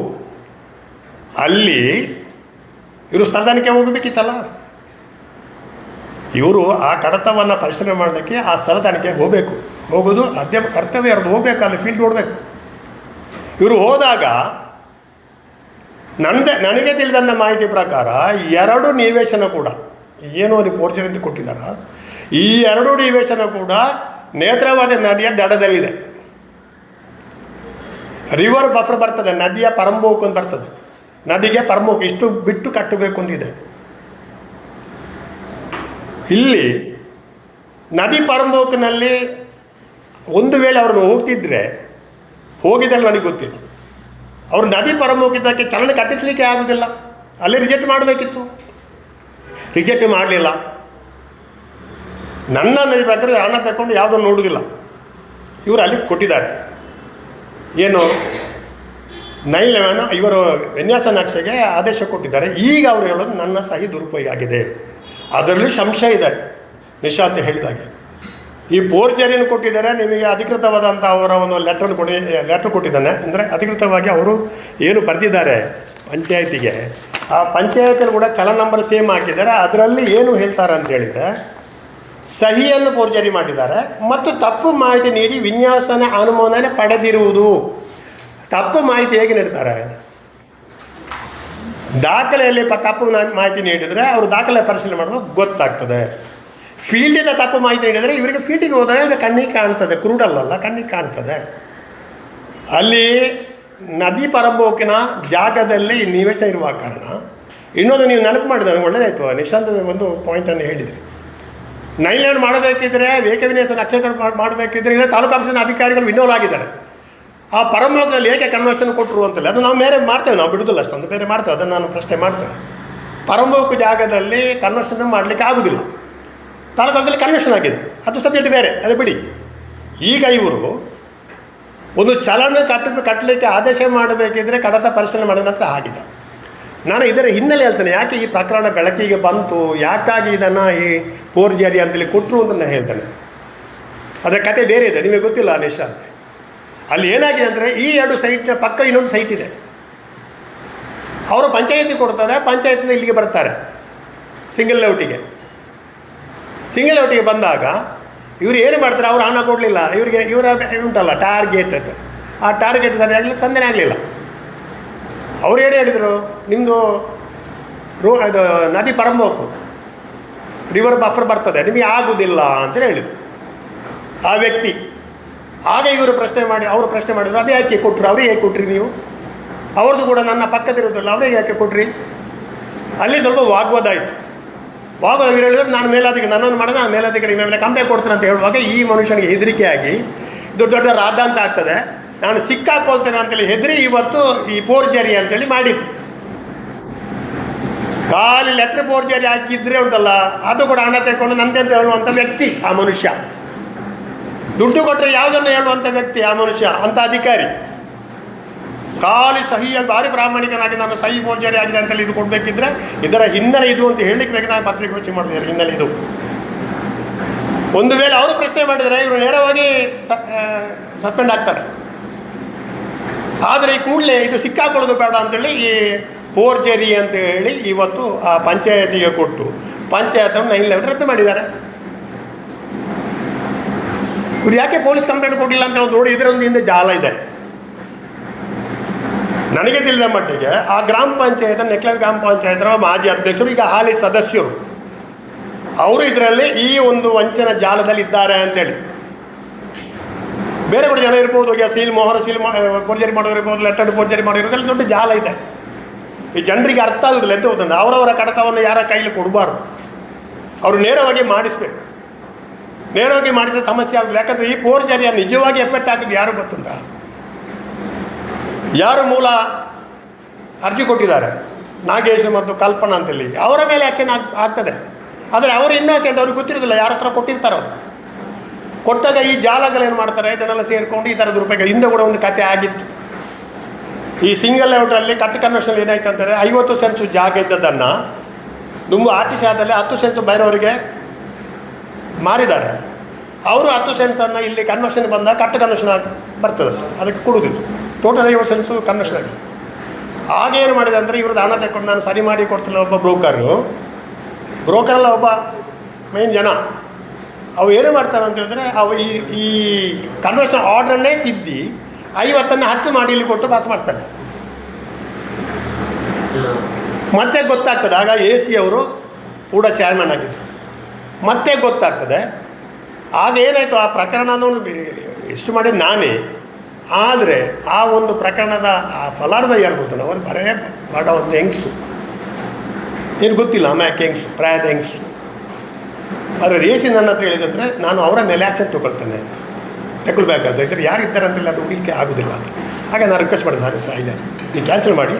ಅಲ್ಲಿ ಇವರು ಸ್ಥಳದಾನಿಕೆ ಹೋಗಬೇಕಿತ್ತಲ್ಲ? ಇವರು ಆ ಕಡತವನ್ನು ಪರಿಶೀಲನೆ ಮಾಡಲಿಕ್ಕೆ ಆ ಸ್ಥಳ ಹೋಗಬೇಕು. ಹೋಗೋದು ಅದ್ಯ ಕರ್ತವ್ಯ ಅವ್ರದ್ದು ಹೋಗ್ಬೇಕು ಅಲ್ಲಿ ಫೀಲ್ಡ್ ನೋಡಬೇಕು. ಇವರು ಹೋದಾಗ ನನ್ನದೇ ನನಗೆ ತಿಳಿದಂಥ ಮಾಹಿತಿ ಪ್ರಕಾರ ಎರಡು ನಿವೇಶನ ಕೂಡ, ಏನು ಅದು ಪೋರ್ಚುನಿಟಿ ಕೊಟ್ಟಿದ್ದಾರ? ಈ ಎರಡು ನಿವೇಶನ ಕೂಡ ನೇತ್ರವಾದ ನದಿಯ ದಡದಲ್ಲಿದೆ. ರಿವರ್ ಬಫರ್ ಬರ್ತದೆ, ನದಿಯ ಪರಂಬೋಕು ಅಂತ ಬರ್ತದೆ. ನದಿಗೆ ಪರಮೋಕು ಇಷ್ಟು ಬಿಟ್ಟು ಕಟ್ಟಬೇಕು ಅಂತಿದೆ. ಇಲ್ಲಿ ನದಿ ಪರಂಬೋಕ್ನಲ್ಲಿ ಒಂದು ವೇಳೆ ಅವ್ರನ್ನ ಹೋಗ್ತಿದ್ರೆ, ಹೋಗಿದ್ದಲ್ಲಿ ನನಗೆ ಗೊತ್ತಿಲ್ಲ. ಅವರು ನದಿ ಪರಂಬೋಕಿದ್ದಕ್ಕೆ ಚಲನೆ ಕಟ್ಟಿಸಲಿಕ್ಕೆ ಆಗೋದಿಲ್ಲ. ಅಲ್ಲಿ ರಿಜೆಕ್ಟ್ ಮಾಡಬೇಕಿತ್ತು. ರಿಜೆಕ್ಟ್ ಮಾಡಲಿಲ್ಲ. ನನ್ನ ನದಿ ಪ್ರಕಾರ ಹಣ ತಗೊಂಡು ಯಾವುದನ್ನು ನೋಡೋದಿಲ್ಲ. ಇವರು ಅಲ್ಲಿ ಕೊಟ್ಟಿದ್ದಾರೆ. ಏನು ನೈನ್ ಇವರು ವಿನ್ಯಾಸ ನಕ್ಷೆಗೆ ಆದೇಶ ಕೊಟ್ಟಿದ್ದಾರೆ. ಈಗ ಅವರು ಹೇಳೋದು ನನ್ನ ಸಹಿ ದುರುಪಯೋಗ ಆಗಿದೆ. ಅದರಲ್ಲೂ ಸಂಶಯ ಇದೆ. ನಿಶಾಂತ್ ಹೇಳಿದಾಗೆ. ಈ ಫೋರ್ಜರಿಯನ್ನು ಕೊಟ್ಟಿದ್ದಾರೆ, ನಿಮಗೆ ಅಧಿಕೃತವಾದಂಥ ಅವರ ಒಂದು ಲೆಟರ್ ಕೊಡಿ ಲೆಟ್ರ್ ಕೊಟ್ಟಿದ್ದಾನೆ. ಅಂದರೆ ಅಧಿಕೃತವಾಗಿ ಅವರು ಏನು ಬರೆದಿದ್ದಾರೆ ಪಂಚಾಯತಿಗೆ, ಆ ಪಂಚಾಯತಲ್ಲಿ ಕೂಡ ಚಲ ನಂಬರ್ ಸೇಮ್ ಹಾಕಿದ್ದಾರೆ. ಅದರಲ್ಲಿ ಏನು ಹೇಳ್ತಾರೆ ಅಂತ ಹೇಳಿದರೆ, ಸಹಿಯನ್ನು ಪೋರ್ಜರಿ ಮಾಡಿದ್ದಾರೆ ಮತ್ತು ತಪ್ಪು ಮಾಹಿತಿ ನೀಡಿ ವಿನ್ಯಾಸನ ಅನುಮೋದನೆ ಪಡೆದಿರುವುದು. ತಪ್ಪು ಮಾಹಿತಿ ಹೇಗೆ ನೀಡ್ತಾರೆ? ದಾಖಲೆಯಲ್ಲಿ ತಪ್ಪು ಮಾಹಿತಿ ನೀಡಿದರೆ ಅವರು ದಾಖಲೆ ಪರಿಶೀಲನೆ ಮಾಡುವಾಗ ಗೊತ್ತಾಗ್ತದೆ. ಫೀಲ್ಡಿಂದ ತಪ್ಪು ಮಾಹಿತಿ ನೀಡಿದರೆ ಇವರಿಗೆ ಫೀಲ್ಡಿಗೆ ಹೋದಾಗ ಕಣ್ಣಿಗೆ ಕಾಣ್ತದೆ. ಕ್ರೂಡಲ್ಲ ಕಣ್ಣಿಗೆ ಕಾಣ್ತದೆ. ಅಲ್ಲಿ ನದಿ ಪರಂಬೋಕಿನ ಜಾಗದಲ್ಲಿ ನಿವೇಶ ಇರುವ ಕಾರಣ ಇನ್ನೊಂದು ನೀವು ನೆನಪು ಮಾಡಿದ್ರೆ ಒಳ್ಳೆಯದಾಯ್ತು ನಿಶಾಂತ್ ಒಂದು ಪಾಯಿಂಟನ್ನು ಹೇಳಿದಿರಿ. ನೈಲ್ಯಾಂಡ್ ಲ್ಯಾಂಡ್ ಮಾಡಬೇಕಿದ್ರೆ ವೇಕವಿನ್ಯಾಸ ನಕ್ಷತ್ರ ಮಾಡಬೇಕಿದ್ರೆ ತಾಲೂಕು ಆಫೀಸಿನ ಅಧಿಕಾರಿಗಳು ಇನ್ವಾಲ್ವ್ ಆಗಿದ್ದಾರೆ. ಆ ಪರಮೋಗ್ನಲ್ಲಿ ಏಕೆ ಕನ್ವರ್ಷನ್ ಕೊಟ್ಟರು ಅಂತಲ್ಲ ಅದು ನಾವು ಬೇರೆ ಮಾಡ್ತೇವೆ, ನಾವು ಬಿಡುದಿಲ್ಲ ಅಷ್ಟೊಂದು, ಬೇರೆ ಮಾಡ್ತೇವೆ, ಅದನ್ನು ನಾನು ಪ್ರಶ್ನೆ ಮಾಡ್ತೇವೆ ಪರಮೋಕು ಜಾಗದಲ್ಲಿ ಕನ್ವರ್ಷನ್ ಮಾಡಲಿಕ್ಕೆ ಆಗುದಿಲ್ಲ. ತಾಲೂಕು ಆಫೀಸಲ್ಲಿ ಕನ್ವರ್ಷನ್ ಆಗಿದೆ, ಅದು ಸಬ್ಜೆಕ್ಟ್ ಬೇರೆ, ಅದೇ ಬಿಡಿ. ಈಗ ಇವರು ಒಂದು ಚಲನ ಕಟ್ಟ, ಕಟ್ಟಲಿಕ್ಕೆ ಆದೇಶ ಮಾಡಬೇಕಿದ್ರೆ ಕಡತ ಪರಿಶೀಲನೆ ಮಾಡಿದ ನಂತರ ಆಗಿದೆ. ನಾನು ಇದರ ಹಿನ್ನೆಲೆ ಹೇಳ್ತೇನೆ, ಯಾಕೆ ಈ ಪ್ರಕರಣ ಬೆಳಕಿಗೆ ಬಂತು, ಯಾಕಾಗಿ ಇದನ್ನು ಈ ಪೋರ್ಜರಿ ಅಂತೇಳಿ ಕೊಟ್ಟರು ಅಂತ ನಾನು ಹೇಳ್ತೇನೆ. ಅದರ ಕತೆ ಬೇರೆ ಇದೆ, ನಿಮಗೆ ಗೊತ್ತಿಲ್ಲ ನಿಶಾಂತ್. ಅಲ್ಲಿ ಏನಾಗಿದೆ ಅಂದರೆ ಈ ಎರಡು ಸೈಟ್ನ ಪಕ್ಕ ಇನ್ನೊಂದು ಸೈಟ್ ಇದೆ. ಅವರು ಪಂಚಾಯತಿ ಕೊಡ್ತಾರೆ ಪಂಚಾಯತಿಂದ ಇಲ್ಲಿಗೆ ಬರ್ತಾರೆ ಸಿಂಗಲ್ ಲೌಟಿಗೆ ಸಿಂಗಲ್ ಲೌಟಿಗೆ ಬಂದಾಗ ಇವರು ಏನು ಮಾಡ್ತಾರೆ, ಅವ್ರು ಹಣ ಕೊಡಲಿಲ್ಲ. ಇವರಿಗೆ, ಇವರ ಉಂಟಲ್ಲ ಟಾರ್ಗೆಟ್ ಅಂತ. ಆ ಟಾರ್ಗೆಟ್ ಸರಿಯಾಗಲಿ ಸ್ಪಂದನೆ ಆಗಲಿಲ್ಲ. ಅವ್ರು ಏನು ಹೇಳಿದರು ನಿಮ್ಮದು ರೋ, ಅದು ನದಿ ಪರಂಬೋಕು ರಿವರ್ ಬಫರ್ ಬರ್ತದೆ, ನಿಮಗೆ ಆಗುವುದಿಲ್ಲ ಅಂತ ಹೇಳಿದರು. ಆ ವ್ಯಕ್ತಿ ಆಗ ಇವರು ಪ್ರಶ್ನೆ ಮಾಡಿ, ಅವರು ಪ್ರಶ್ನೆ ಮಾಡಿದ್ರು, ಅದೇ ಯಾಕೆ ಕೊಟ್ಟರು ಅವ್ರಿಗೆ ಹೇಗೆ ಕೊಟ್ರಿ ನೀವು? ಅವ್ರದ್ದು ಕೂಡ ನನ್ನ ಪಕ್ಕದಿರೋದಲ್ಲ ಅವರೇ ಯಾಕೆ ಕೊಟ್ರಿ? ಅಲ್ಲಿ ಸ್ವಲ್ಪ ವಾಗ್ವಾದ ಆಯಿತು. ವಾಗ್ವಾದ ಹೇಳಿದ್ರು, ನಾನು ಮೇಲಾಧಿಕಾರಿ ನನ್ನನ್ನು ಮಾಡಿದ ನಾನು ಮೇಲಾಧಿಕಾರಿ ಮೇಲೆ ಕಂಪ್ಲೇಂಟ್ ಕೊಡ್ತೇನೆ ಅಂತ ಹೇಳುವಾಗ ಈ ಮನುಷ್ಯನಿಗೆ ಹೆದರಿಕೆಯಾಗಿ ದೊಡ್ಡ ದೊಡ್ಡ ರಾದ್ದಾಂತ ಆಗ್ತದೆ, ನಾನು ಸಿಕ್ಕಾಕೊಳ್ತೇನೆ ಅಂತೇಳಿ ಹೆದರಿ ಇವತ್ತು ಈ ಪೋರ್ಜರಿ ಅಂತೇಳಿ ಮಾಡಿದ್ದು ಖಾಲಿ ಲೆಟ್ರ್ ಪೋರ್ಜರಿ ಹಾಕಿದ್ರೆ ಉಂಟಲ್ಲ, ಅದು ಕೂಡ ಹಣ ತೆಗೆಕೊಂಡು ನಂದೆ ಅಂತ ಹೇಳುವಂಥ ವ್ಯಕ್ತಿ ಆ ಮನುಷ್ಯ. ದುಡ್ಡು ಕೊಟ್ಟರೆ ಯಾವುದನ್ನು ಹೇಳುವಂಥ ವ್ಯಕ್ತಿ? ಆ ಮನುಷ್ಯ, ಅಂತ ಅಧಿಕಾರಿ. ಖಾಲಿ ಸಹಿಯಾಗಿ ಭಾರಿ ಪ್ರಾಮಾಣಿಕನಾಗಿ ನಾನು ಸಹಿ ಫೋರ್ಜರಿ ಆಗಿದೆ ಅಂತೇಳಿ ಇದು ಕೊಡಬೇಕಿದ್ರೆ ಇದರ ಹಿನ್ನೆಲೆ ಇದು ಅಂತ ಹೇಳಲಿಕ್ಕೆ ಬೇಕು. ನಾನು ಪತ್ರಿಕೋಚಿ ಇದರ ಹಿನ್ನೆಲೆ ಇದು. ಒಂದು ವೇಳೆ ಅವರು ಪ್ರಶ್ನೆ ಮಾಡಿದರೆ, ಇವರು ನೇರವಾಗಿ ಸಸ್ಪೆಂಡ್ ಆಗ್ತಾರೆ. ಆದರೆ ಈ ಕೂಡಲೇ ಇದು ಸಿಕ್ಕಾಕೊಳ್ಳೋದು ಬೇಡ ಅಂತೇಳಿ ಈ ಪೋರ್ಜೆರಿ ಅಂತ ಹೇಳಿ ಇವತ್ತು ಆ ಪಂಚಾಯತಿಗೆ ಕೊಟ್ಟು ಪಂಚಾಯತನ್ನು ನೈನ್ ಲೆವೆಲ್ ರದ್ದು ಮಾಡಿದ್ದಾರೆ. ಇವ್ರು ಯಾಕೆ ಪೊಲೀಸ್ ಕಂಪ್ಲೇಂಟ್ ಕೊಟ್ಟಿಲ್ಲ ಅಂತ ನೋಡಿ, ಇದರಲ್ಲಿ ಹಿಂದೆ ಜಾಲ ಇದೆ. ನನಗೆ ತಿಳಿದ ಮಟ್ಟಿಗೆ ಆ ಗ್ರಾಮ ಪಂಚಾಯತ್ ನೆಕ್ಲೆಸ್ ಗ್ರಾಮ ಪಂಚಾಯತ್ನ ಮಾಜಿ ಅಧ್ಯಕ್ಷರು, ಈಗ ಹಾಲಿ ಸದಸ್ಯರು, ಅವರು ಇದರಲ್ಲಿ ಈ ಒಂದು ವಂಚನ ಜಾಲದಲ್ಲಿ ಇದ್ದಾರೆ ಅಂತೇಳಿ. ಬೇರೆ ಕೂಡ ಜನ ಇರ್ಬೋದು, ಈಗ ಸೀಲ್ ಮೋಹರ ಸೀಲ್ ಪೋರ್ಜರಿ ಮಾಡೋರು ಇರ್ಬೋದು ಲೆಟರ್ ಪೋರ್ಜರಿ ಮಾಡೋರು ದೊಡ್ಡ ಜಾಲ ಇದೆ. ಈ ಜನರಿಗೆ ಅರ್ಥ ಆಗೋದಿಲ್ಲ ಎಂತ ಗೊತ್ತಂದ್ರೆ ಅವರವರ ಕಡತವನ್ನು ಯಾರ ಕೈಲಿ ಕೊಡಬಾರ್ದು. ಅವರು ನೇರವಾಗಿ ಮಾಡಿಸ್ಬೇಕು. ನೇರವಾಗಿ ಮಾಡಿದ ಸಮಸ್ಯೆ ಆಗಲಿ, ಯಾಕಂದರೆ ಈ ಫೋರ್ಜರಿಯ ನಿಜವಾಗಿ ಎಫೆಕ್ಟ್ ಆಗಿದ್ದು ಯಾರು ಗೊತ್ತುಂಟ? ಯಾರು ಮೂಲ ಅರ್ಜಿ ಕೊಟ್ಟಿದ್ದಾರೆ? ನಾಗೇಶ್ ಮತ್ತು ಕಲ್ಪನಾ ಅಂತೇಳಿ. ಅವರ ಮೇಲೆ ಆ್ಯಕ್ಷನ್ ಆಗ್, ಆಗ್ತದೆ. ಆದರೆ ಅವರು ಇನ್ನೋಸೆಂಟ್ ಅವ್ರಿಗೆ ಗೊತ್ತಿರೋದಿಲ್ಲ ಯಾರ ಹತ್ರ ಕೊಟ್ಟಿರ್ತಾರೋ. ಕೊಟ್ಟಾಗ ಈ ಜಾಲಗಳೇನು ಮಾಡ್ತಾರೆ? ಇದನ್ನೆಲ್ಲ ಸೇರಿಕೊಂಡು ಈ ಥರದ ರೂಪಾಯಿಗಳು ಹಿಂದೆ ಕೂಡ ಒಂದು ಕತೆ ಆಗಿತ್ತು. ಈ ಸಿಂಗಲ್ ಲೇಔಟಲ್ಲಿ ಕಟ್ ಕನ್ವರ್ಷನ್ ಏನಾಯ್ತು ಅಂತಂದರೆ ಐವತ್ತು ಸೆನ್ಸು ಜಾಗ ಇದ್ದದನ್ನು ನುಂಗು ಆರ್ ಟಿ ಸಿ ಆದಲ್ಲಿ ಹತ್ತು ಸೆನ್ಸು ಬೇರೆಯವರಿಗೆ ಮಾರಿದ್ದಾರೆ. ಅವರು ಹತ್ತು ಸೆನ್ಸನ್ನು ಇಲ್ಲಿ ಕನ್ವರ್ಷನ್ ಬಂದಾಗ ಕಟ್ಟು ಕನ್ವರ್ಷನ್ ಆಗಿ ಬರ್ತದೆ. ಅದಕ್ಕೆ ಕೊಡುವುದಿಲ್ಲ. ಟೋಟಲ್ ಐವತ್ತು ಸೆನ್ಸು ಕನ್ವರ್ಷನ್ ಆಗಿ ಆಗ ಏನು ಮಾಡಿದೆ ಅಂದರೆ ಇವ್ರದ್ದು ಹಣ ತಗೊಂಡು ನಾನು ಸರಿ ಮಾಡಿ ಕೊಡ್ತಿಲ್ಲ ಒಬ್ಬ ಬ್ರೋಕರು ಬ್ರೋಕರಲ್ಲ ಒಬ್ಬ ಮೇನ್ ಜನ. ಅವು ಏನು ಮಾಡ್ತಾರೆ ಅಂತ ಹೇಳಿದ್ರೆ ಅವು ಈ ಈ ಕನ್ವರ್ಷನ್ ಆರ್ಡ್ರನ್ನೇ ತಿದ್ದಿ ಐವತ್ತನ್ನು ಹತ್ತು ಮಾಡಿ ಇಲ್ಲಿ ಕೊಟ್ಟು ಪಾಸ್ ಮಾಡ್ತಾರೆ. ಮತ್ತೆ ಗೊತ್ತಾಗ್ತದೆ. ಆಗ ಎ ಸಿ ಅವರು ಕೂಡ ಚೇರ್ಮನ್ ಆಗಿದ್ದರು ಮತ್ತೆ ಗೊತ್ತಾಗ್ತದೆ. ಆಗ ಏನಾಯಿತು? ಆ ಪ್ರಕರಣನೂ ಎಷ್ಟು ಮಾಡಿದ ನಾನೇ. ಆದರೆ ಆ ಒಂದು ಪ್ರಕರಣದ ಆ ಫಲಾರ್ಧ ಯಾರು ಗೊತ್ತಿಲ್ಲ. ಅವ್ರು ಬರೇ ಬಡ ಒಂದು ಹೆಂಗ್ಸು. ಏನು ಗೊತ್ತಿಲ್ಲ ಆಮ್ಯಾಕೆ ಹೆಂಗ್ಸು, ಪ್ರಾಯದ ಹೆಂಗ್ಸು. ಆದರೆ ರೇಸಿ ನನ್ನ ಹತ್ರ ಹೇಳಿದಂದರೆ ನಾನು ಅವರ ಮೇಲೆ ಆ್ಯಕ್ಷನ್ ತೊಗೊಳ್ತೇನೆ ಅಂತ. ತಗೊಳ್ಬೇಕಾದ್ರೆ ಇದ್ರೆ ಯಾರಿದ್ದಾರೆ ಅಂತೆಲ್ಲ ಅದು ಹುಡುಲಿಕ್ಕೆ ಆಗೋದಿಲ್ಲ ಹಾಗೆ ನಾನು ರಿಕ್ವೆಸ್ಟ್ ಮಾಡಿದೆ, ಸರ್ ಸಹ ಇಲ್ಲ ನೀವು ಕ್ಯಾನ್ಸಲ್ ಮಾಡಿ,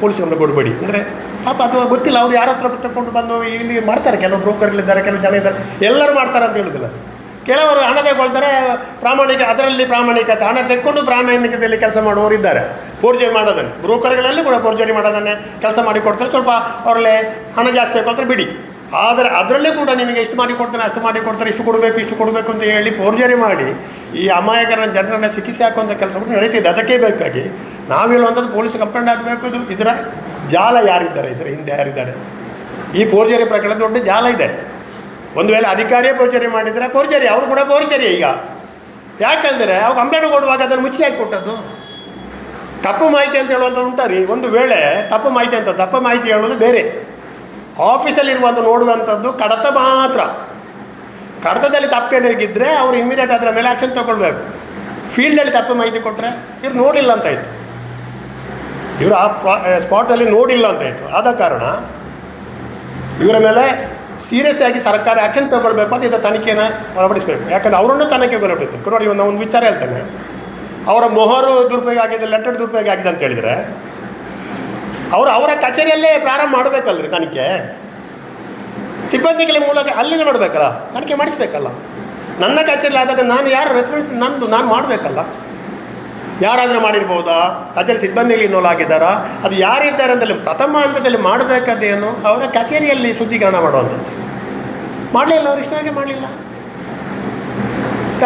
ಪೊಲೀಸ್ ಅವ್ರನ್ನ ಕೊಡಬೇಡಿ. ಅಂದರೆ ಪಾಪ ಅದು ಗೊತ್ತಿಲ್ಲ, ಅವ್ರು ಯಾರ ಹತ್ರ ತಗೊಂಡು ಬಂದು ಇಲ್ಲಿ ಮಾಡ್ತಾರೆ, ಕೆಲವು ಬ್ರೋಕರ್ಗಳಿದ್ದಾರೆ ಕೆಲವು ಜನ ಇದ್ದಾರೆ, ಎಲ್ಲರೂ ಮಾಡ್ತಾರೆ ಅಂತ ಹೇಳೋದಿಲ್ಲ. ಕೆಲವರು ಹಣ ತಗೊಳ್ತಾರೆ ಪ್ರಾಮಾಣಿಕ, ಅದರಲ್ಲಿ ಪ್ರಾಮಾಣಿಕತೆ, ಹಣ ತೆಕ್ಕೊಂಡು ಪ್ರಾಮಾಣಿಕತೆಯಲ್ಲಿ ಕೆಲಸ ಮಾಡುವವರು ಇದ್ದಾರೆ. ಫೋರ್ಜರಿ ಮಾಡೋದನ್ನು. ಬ್ರೋಕರ್ಗಳಲ್ಲಿ ಕೂಡ ಫೋರ್ಜರಿ ಮಾಡೋದನ್ನೇ ಕೆಲಸ ಮಾಡಿ ಕೊಡ್ತಾರೆ, ಸ್ವಲ್ಪ ಅವರಲ್ಲಿ ಹಣ ಜಾಸ್ತಿ ತಗೊಳ್ತಾರೆ ಬಿಡಿ. ಆದರೆ ಅದರಲ್ಲೇ ಕೂಡ ನಿಮಗೆ ಎಷ್ಟು ಮಾಡಿ ಕೊಡ್ತಾರೆ ಅಷ್ಟು ಮಾಡಿ ಕೊಡ್ತಾರೆ ಇಷ್ಟು ಕೊಡಬೇಕು ಇಷ್ಟು ಕೊಡಬೇಕು ಅಂತ ಹೇಳಿ ಫೋರ್ಜರಿ ಮಾಡಿ, ಈ ಅಮಾಯಕರ ಜನರನ್ನು ಸಿಕ್ಕಿಸಿ ಹಾಕುವಂಥ ಕೆಲಸ ಕೂಡ ನಡೀತಿದೆ. ಅದಕ್ಕೆ ಬೇಕಾಗಿ ನಾವು ಹೇಳುವಂಥದ್ದು ಪೊಲೀಸ್ ಕಂಪ್ಲೇಂಟ್ ಆಗಬೇಕು, ಇದು ಇದರ ಜಾಲ ಯಾರಿದ್ದಾರೆ ಇದರ ಹಿಂದೆ ಯಾರಿದ್ದಾರೆ? ಈ ಪೋರ್ಜರಿ ಪ್ರಕರಣ ದೊಡ್ಡ ಜಾಲ ಇದೆ. ಒಂದು ವೇಳೆ ಅಧಿಕಾರಿಯೇ ಪೋರ್ಜರಿ ಮಾಡಿದರೆ ಪೋರ್ಜರಿ, ಅವರು ಕೂಡ ಪೋರ್ಜರಿ ಈಗ. ಯಾಕೆಂದರೆ ಅವ್ರು ಕಂಪ್ಲೇಂಟ್ ಕೊಡುವಾಗ ಅದನ್ನು ಮುಚ್ಚಿ ಹಾಕಿ ಕೊಟ್ಟದ್ದು? ತಪ್ಪು ಮಾಹಿತಿ ಅಂತ ಹೇಳುವಂಥ ಉಂಟಾರಿ ಒಂದು ವೇಳೆ ತಪ್ಪು ಮಾಹಿತಿ ಅಂತ, ತಪ್ಪು ಮಾಹಿತಿ ಹೇಳೋದು ಬೇರೆ. ಆಫೀಸಲ್ಲಿರುವಂಥ ನೋಡುವಂಥದ್ದು ಕಡತ ಮಾತ್ರ. ಕಡತದಲ್ಲಿ ತಪ್ಪೇನಾಗಿದ್ದರೆ ಅವರು ಇಮಿಡಿಯೇಟ್ ಅದರ ಮೇಲೆ ಆ್ಯಕ್ಷನ್ ತಗೊಳ್ಬೇಕು. ಫೀಲ್ಡಲ್ಲಿ ತಪ್ಪು ಮಾಹಿತಿ ಕೊಟ್ಟರೆ ಇವ್ರು ನೋಡಿಲ್ಲ ಅಂತಾಯಿತು ಇವರು ಆ ಸ್ಪಾಟಲ್ಲಿ ನೋಡಿಲ್ಲ ಅಂತಾಯಿತು ಆದ ಕಾರಣ ಇವರ ಮೇಲೆ ಸೀರಿಯಸ್ ಆಗಿ ಸರ್ಕಾರ ಆ್ಯಕ್ಷನ್ ತಗೊಳ್ಬೇಕು ಅಂತ ಇದು ತನಿಖೆನ ಒಳಪಡಿಸಬೇಕು. ಯಾಕಂದರೆ ಅವರನ್ನು ತನಿಖೆಗೆ ಒಳಪಡಿಸಬೇಕು ನೋಡಿ ಒಂದು ವಿಚಾರ ಹೇಳ್ತೇನೆ. ಅವರ ಮೊಹರು ದುರುಪಯೋಗ ಆಗಿದೆ, ಲೆಟರ್ ದುರುಪಯೋಗ ಆಗಿದೆ ಅಂತ ಹೇಳಿದರೆ, ಅವರು ಅವರ ಕಚೇರಿಯಲ್ಲೇ ಪ್ರಾರಂಭ ಮಾಡಬೇಕಲ್ರಿ ತನಿಖೆ. ಸಿಬ್ಬಂದಿಗಳ ಮೂಲಕ ಅಲ್ಲಿ ಮಾಡಬೇಕಲ್ಲ ತನಿಖೆ ಮಾಡಿಸ್ಬೇಕಲ್ಲ. ನನ್ನ ಕಚೇರಿಯಲ್ಲಿ ಆದಾಗ ನಾನು ಯಾರು ರೆಸ್ಪಾನ್ಸ್ ನಂದು ನಾನು ಮಾಡಬೇಕಲ್ಲ. ಯಾರಾದರೂ ಮಾಡಿರ್ಬೋದಾ? ಕಚೇರಿ ಸಿಬ್ಬಂದಿಯಲ್ಲಿ ಇನ್ವಾಲ್ವ್ ಆಗಿದ್ದಾರಾ? ಅದು ಯಾರಿದ್ದಾರೆ ಅಂತಲ್ಲಿ ಪ್ರಥಮ ಹಂತದಲ್ಲಿ ಮಾಡಬೇಕಾದೇನು ಅವರ ಕಚೇರಿಯಲ್ಲಿ ಶುದ್ಧೀಕರಣ ಮಾಡುವಂಥದ್ದು. ಮಾಡಲಿಲ್ಲ ಅವ್ರು ಇಷ್ಟವಾಗಿ ಮಾಡಲಿಲ್ಲ.